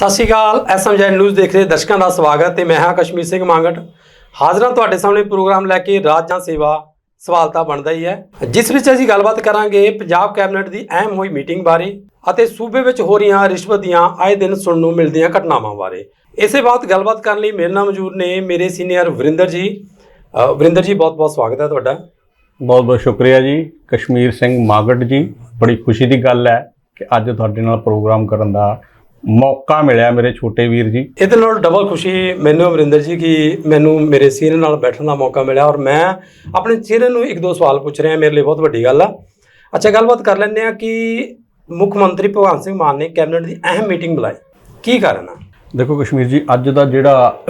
ਸਤਿ ਸ਼੍ਰੀ ਅਕਾਲ SMG news ਦੇਖ ਰਹੇ ਦਰਸ਼ਕਾਂ ਦਾ ਸਵਾਗਤ ਹੈ। ਮੈਂ ਹਾਂ ਕਸ਼ਮੀਰ ਸਿੰਘ ਮੰਗਟ। ਹਾਜ਼ਰਾਂ ਤੁਹਾਡੇ ਸਾਹਮਣੇ ਪ੍ਰੋਗਰਾਮ ਲੈ ਕੇ ਰਾਜਾਂ ਸੇਵਾ ਸਵਾਲ ਤਾਂ ਬਣਦਾ ਹੀ ਹੈ। ਜਿਸ ਵਿੱਚ ਅਸੀਂ ਗੱਲਬਾਤ ਕਰਾਂਗੇ ਪੰਜਾਬ ਕੈਬਨਿਟ ਦੀ ਅਹਿਮ ਹੋਈ ਮੀਟਿੰਗ ਬਾਰੇ ਅਤੇ ਸੂਬੇ ਵਿੱਚ ਹੋ ਰਹੀਆਂ ਰਿਸ਼ਵਤ ਦੀਆਂ ਆਏ ਦਿਨ ਸੁਣਨ ਨੂੰ ਮਿਲਦੀਆਂ ਘਟਨਾਵਾਂ ਬਾਰੇ। ਇਸੇ ਬਾਤ ਗੱਲਬਾਤ ਕਰਨ ਲਈ ਮੇਰੇ ਨਾਲ ਮੌਜੂਦ ਨੇ ਮੇਰੇ ਸੀਨੀਅਰ ਵਰਿੰਦਰ ਜੀ। ਵਰਿੰਦਰ ਜੀ ਬਹੁਤ ਬਹੁਤ ਸਵਾਗਤ ਹੈ ਤੁਹਾਡਾ। ਬਹੁਤ ਬਹੁਤ ਸ਼ੁਕਰੀਆ ਜੀ। ਕਸ਼ਮੀਰ ਸਿੰਘ ਮਾਗਟ ਜੀ, ਬੜੀ ਖੁਸ਼ੀ ਦੀ ਗੱਲ ਹੈ ਕਿ ਅੱਜ ਤੁਹਾਡੇ ਨਾਲ ਪ੍ਰੋਗਰਾਮ ਕਰਨ ਦਾ ਮੌਕਾ ਮਿਲਿਆ ਮੇਰੇ ਛੋਟੇ ਵੀਰ ਜੀ। ਇਹਦੇ ਨਾਲ ਡਬਲ ਖੁਸ਼ੀ ਮੈਨੂੰ ਹੈ, ਵਰਿੰਦਰ ਜੀ ਕਿ ਮੈਨੂੰ ਮੇਰੇ ਸੀਨੀਅਰ ਨਾਲ ਬੈਠਣ ਦਾ ਮੌਕਾ ਮਿਲਿਆ ਔਰ ਮੈਂ ਆਪਣੇ ਸੀਨੀਅਰ ਨੂੰ ਇੱਕ ਦੋ ਸਵਾਲ ਪੁੱਛ ਰਿਹਾ ਮੇਰੇ ਲਈ ਬਹੁਤ ਵੱਡੀ ਗੱਲ ਆ। ਅੱਛਾ ਗੱਲਬਾਤ ਕਰ ਲੈਂਦੇ ਆ ਕਿ ਮੁੱਖ ਮੰਤਰੀ ਭਗਵੰਤ ਸਿੰਘ ਮਾਨ ਨੇ ਕੈਬਨਿਟ ਦੀ ਅਹਿਮ ਮੀਟਿੰਗ ਬੁਲਾਈ। ਕੀ ਕਾਰਨ ਆ? ਦੇਖੋ ਕਸ਼ਮੀਰ ਜੀ ਅੱਜ ਦਾ ਜਿਹੜਾ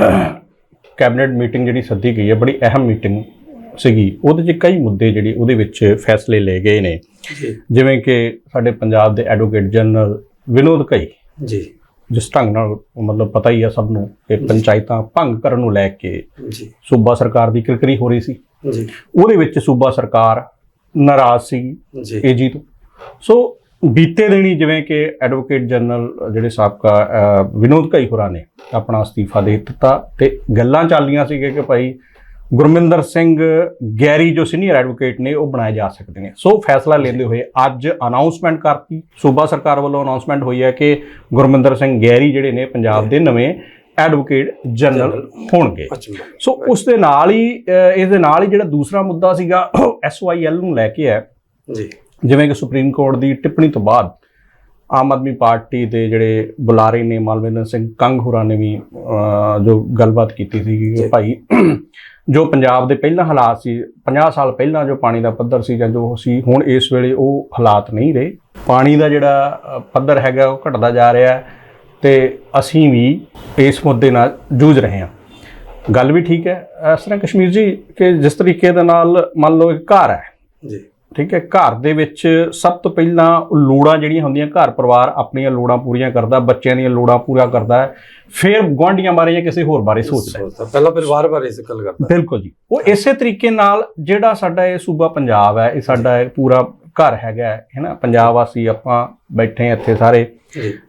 ਕੈਬਨਿਟ ਮੀਟਿੰਗ ਜਿਹੜੀ ਸੱਦੀ ਗਈ ਹੈ ਬੜੀ ਅਹਿਮ ਮੀਟਿੰਗ ਸੀਗੀ। ਉਹਦੇ 'ਚ ਕਈ ਮੁੱਦੇ ਜਿਹੜੇ ਉਹਦੇ ਵਿੱਚ ਫੈਸਲੇ ਲਏ ਗਏ ਨੇ। ਜਿਵੇਂ ਕਿ ਸਾਡੇ ਪੰਜਾਬ ਦੇ ਐਡਵੋਕੇਟ ਜਨਰਲ ਵਿਨੋਦ ਕਈ ਜੀ। ਜਿਸ ਢੰਗ ਨਾਲ ਮਤਲਬ ਪਤਾ ਹੀ ਹੈ ਸਭ ਨੂੰ ਕਿ ਪੰਚਾਇਤਾਂ ਭੰਗ ਕਰਨ ਨੂੰ ਲੈ ਕੇ ਜੀ। ਸੂਬਾ ਸਰਕਾਰ ਦੀ ਕਿਰਕਰੀ ਹੋ ਰਹੀ ਸੀ। ਜੀ। ਉਹਦੇ ਵਿੱਚ ਸੂਬਾ ਸਰਕਾਰ ਨਾਰਾਜ਼ ਸੀ ਜੀ। ਏਜੀ ਤੋਂ। ਸੋ ਬੀਤੇ ਦਿਨੀ ਜਿਵੇਂ ਕਿ ਐਡਵੋਕੇਟ ਜਨਰਲ ਜਿਹੜੇ ਸਾਬਕਾ ਵਿਨੋਦ ਕਈ ਹੋਰਾਂ ਨੇ ਆਪਣਾ ਅਸਤੀਫਾ ਦੇ ਦਿੱਤਾ ਤੇ ਗੱਲਾਂ ਚੱਲੀਆਂ ਸੀ ਕਿ ਭਾਈ ਗੁਰਮਿੰਦਰ ਸਿੰਘ ਗੈਰੀ ਜੋ ਸੀਨੀਅਰ ਐਡਵੋਕੇਟ ਨੇ ਉਹ ਬਣਾਏ ਜਾ ਸਕਦੇ ਨੇ। ਸੋ ਫੈਸਲਾ ਲੈਂਦੇ ਹੋਏ ਅੱਜ ਅਨਾਉਂਸਮੈਂਟ ਕਰਤੀ। ਸੂਬਾ ਸਰਕਾਰ ਵੱਲੋਂ ਅਨਾਉਂਸਮੈਂਟ ਹੋਈ ਹੈ ਕਿ ਗੁਰਮਿੰਦਰ ਸਿੰਘ ਗੈਰੀ ਜਿਹੜੇ ਨੇ ਪੰਜਾਬ ਦੇ ਨਵੇਂ ਐਡਵੋਕੇਟ ਜਨਰਲ ਹੋਣਗੇ। ਸੋ ਉਸ ਦੇ ਨਾਲ ਹੀ ਇਸ ਦੇ ਨਾਲ ਹੀ ਜਿਹੜਾ ਦੂਸਰਾ ਮੁੱਦਾ ਸੀਗਾ ਐਸਵਾਈਐਲ ਨੂੰ ਲੈ ਕੇ ਹੈ। ਜੀ। ਜਿਵੇਂ ਕਿ ਸੁਪਰੀਮ ਕੋਰਟ ਦੀ ਟਿੱਪਣੀ ਤੋਂ ਬਾਅਦ ਆਮ ਆਦਮੀ ਪਾਰਟੀ ਦੇ ਜਿਹੜੇ ਬੁਲਾਰੇ ਨੇ ਮਲਵਿੰਦਰ ਸਿੰਘ ਕੰਗ ਹੋਰਾਂ ਨੇ ਵੀ ਜੋ ਗੱਲਬਾਤ ਕੀਤੀ ਸੀ ਕਿ ਭਾਈ ਜੋ ਪੰਜਾਬ ਦੇ ਪਹਿਲਾਂ ਹਾਲਾਤ ਸੀ 50 ਸਾਲ ਪਹਿਲਾਂ ਜੋ ਪਾਣੀ ਦਾ ਪੱਧਰ ਸੀ ਜਾਂ ਜੋ ਸੀ, ਹੁਣ ਇਸ ਵੇਲੇ ਉਹ ਹਾਲਾਤ ਨਹੀਂ ਰਹੇ। ਪਾਣੀ ਦਾ ਜਿਹੜਾ ਪੱਧਰ ਹੈਗਾ ਉਹ ਘਟਦਾ ਜਾ ਰਿਹਾ ਹੈ ਤੇ ਅਸੀਂ ਵੀ ਇਸ ਮੁੱਦੇ ਨਾਲ ਜੂਝ ਰਹੇ ਹਾਂ। ਗੱਲ ਵੀ ਠੀਕ ਹੈ। ਇਸ ਤਰ੍ਹਾਂ ਕਸ਼ਮੀਰ ਜੀ, ਕਿ ਜਿਸ ਤਰੀਕੇ ਦੇ ਨਾਲ ਮੰਨ ਲਓ ਇੱਕ ਘਰ ਹੈ ਜੀ। ਠੀਕ ਹੈ ਘਰ ਦੇ ਵਿੱਚ ਸਭ ਤੋਂ ਪਹਿਲਾਂ ਲੋੜਾਂ ਜਿਹੜੀਆਂ ਹੁੰਦੀਆਂ ਘਰ ਪਰਿਵਾਰ ਆਪਣੀਆਂ ਲੋੜਾਂ ਪੂਰੀਆਂ ਕਰਦਾ ਬੱਚਿਆਂ ਦੀਆਂ ਲੋੜਾਂ ਪੂਰਾ ਕਰਦਾ ਹੈ ਫਿਰ ਗੁਆਂਢੀਆਂ ਬਾਰੇ ਜਾਂ ਕਿਸੇ ਹੋਰ ਬਾਰੇ ਸੋਚਦਾ ਪਹਿਲਾਂ ਪਰਿਵਾਰ ਬਾਰੇ ਇਸ ਗੱਲ ਕਰਦਾ। ਬਿਲਕੁਲ ਜੀ। ਉਹ ਇਸੇ ਤਰੀਕੇ ਨਾਲ ਜਿਹੜਾ ਸਾਡਾ ਇਹ ਸੂਬਾ ਪੰਜਾਬ ਹੈ ਇਹ ਸਾਡਾ ਪੂਰਾ ਘਰ ਹੈਗਾ ਹੈ ਹੈਨਾ ਪੰਜਾਬ ਵਾਸੀ ਆਪਾਂ ਬੈਠੇ ਹਾਂ ਇੱਥੇ ਸਾਰੇ।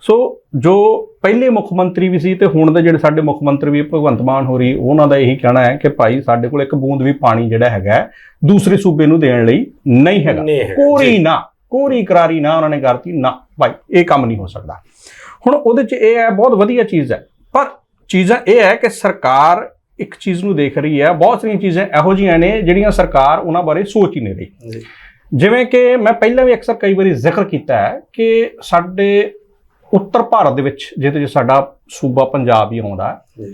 ਸੋ ਜੋ ਪਹਿਲੇ ਮੁੱਖ ਮੰਤਰੀ ਵੀ ਸੀ ਤੇ ਹੁਣ ਦੇ ਜਿਹੜੇ ਸਾਡੇ ਮੁੱਖ ਮੰਤਰੀ ਵੀ ਭਗਵੰਤ ਮਾਨ ਹੋਰੀ ਉਹਨਾਂ ਦਾ ਇਹੀ ਕਹਿਣਾ ਹੈ ਕਿ ਭਾਈ ਸਾਡੇ ਕੋਲ ਇੱਕ ਬੂੰਦ ਵੀ ਪਾਣੀ ਜਿਹੜਾ ਹੈਗਾ ਹੈ, ਦੂਸਰੇ ਸੂਬੇ ਨੂੰ ਦੇਣ ਲਈ ਨਹੀਂ ਹੈਗਾ। ਕੋਰੀ। ਨਾ ਕੋਰੀ ਕਰਾਰੀ ਨਾ ਉਹਨਾਂ ਨੇ ਕਰਤੀ ਨਾ। ਭਾਈ ਇਹ ਕੰਮ ਨਹੀਂ ਹੋ ਸਕਦਾ। ਹੁਣ ਉਹਦੇ 'ਚ ਇਹ ਹੈ ਬਹੁਤ ਵਧੀਆ ਚੀਜ਼ ਹੈ। ਪਰ ਚੀਜ਼ਾਂ ਇਹ ਹੈ ਕਿ ਸਰਕਾਰ ਇੱਕ ਚੀਜ਼ ਨੂੰ ਦੇਖ ਰਹੀ ਹੈ ਬਹੁਤ ਸਾਰੀਆਂ ਚੀਜ਼ਾਂ ਇਹੋ ਜਿਹੀਆਂ ਨੇ ਜਿਹੜੀਆਂ ਸਰਕਾਰ ਉਹਨਾਂ ਬਾਰੇ ਸੋਚ ਹੀ ਨਹੀਂ ਰਹੀ। ਜੀ। ਜਿਵੇਂ ਕਿ ਮੈਂ ਪਹਿਲਾਂ ਵੀ ਅਕਸਰ ਕਈ ਵਾਰੀ ਜ਼ਿਕਰ ਕੀਤਾ ਹੈ ਕਿ ਸਾਡੇ ਉੱਤਰ ਭਾਰਤ ਦੇ ਵਿੱਚ ਜਿਹਦੇ 'ਚ ਸਾਡਾ ਸੂਬਾ ਪੰਜਾਬ ਹੀ ਆਉਂਦਾ ਹੈ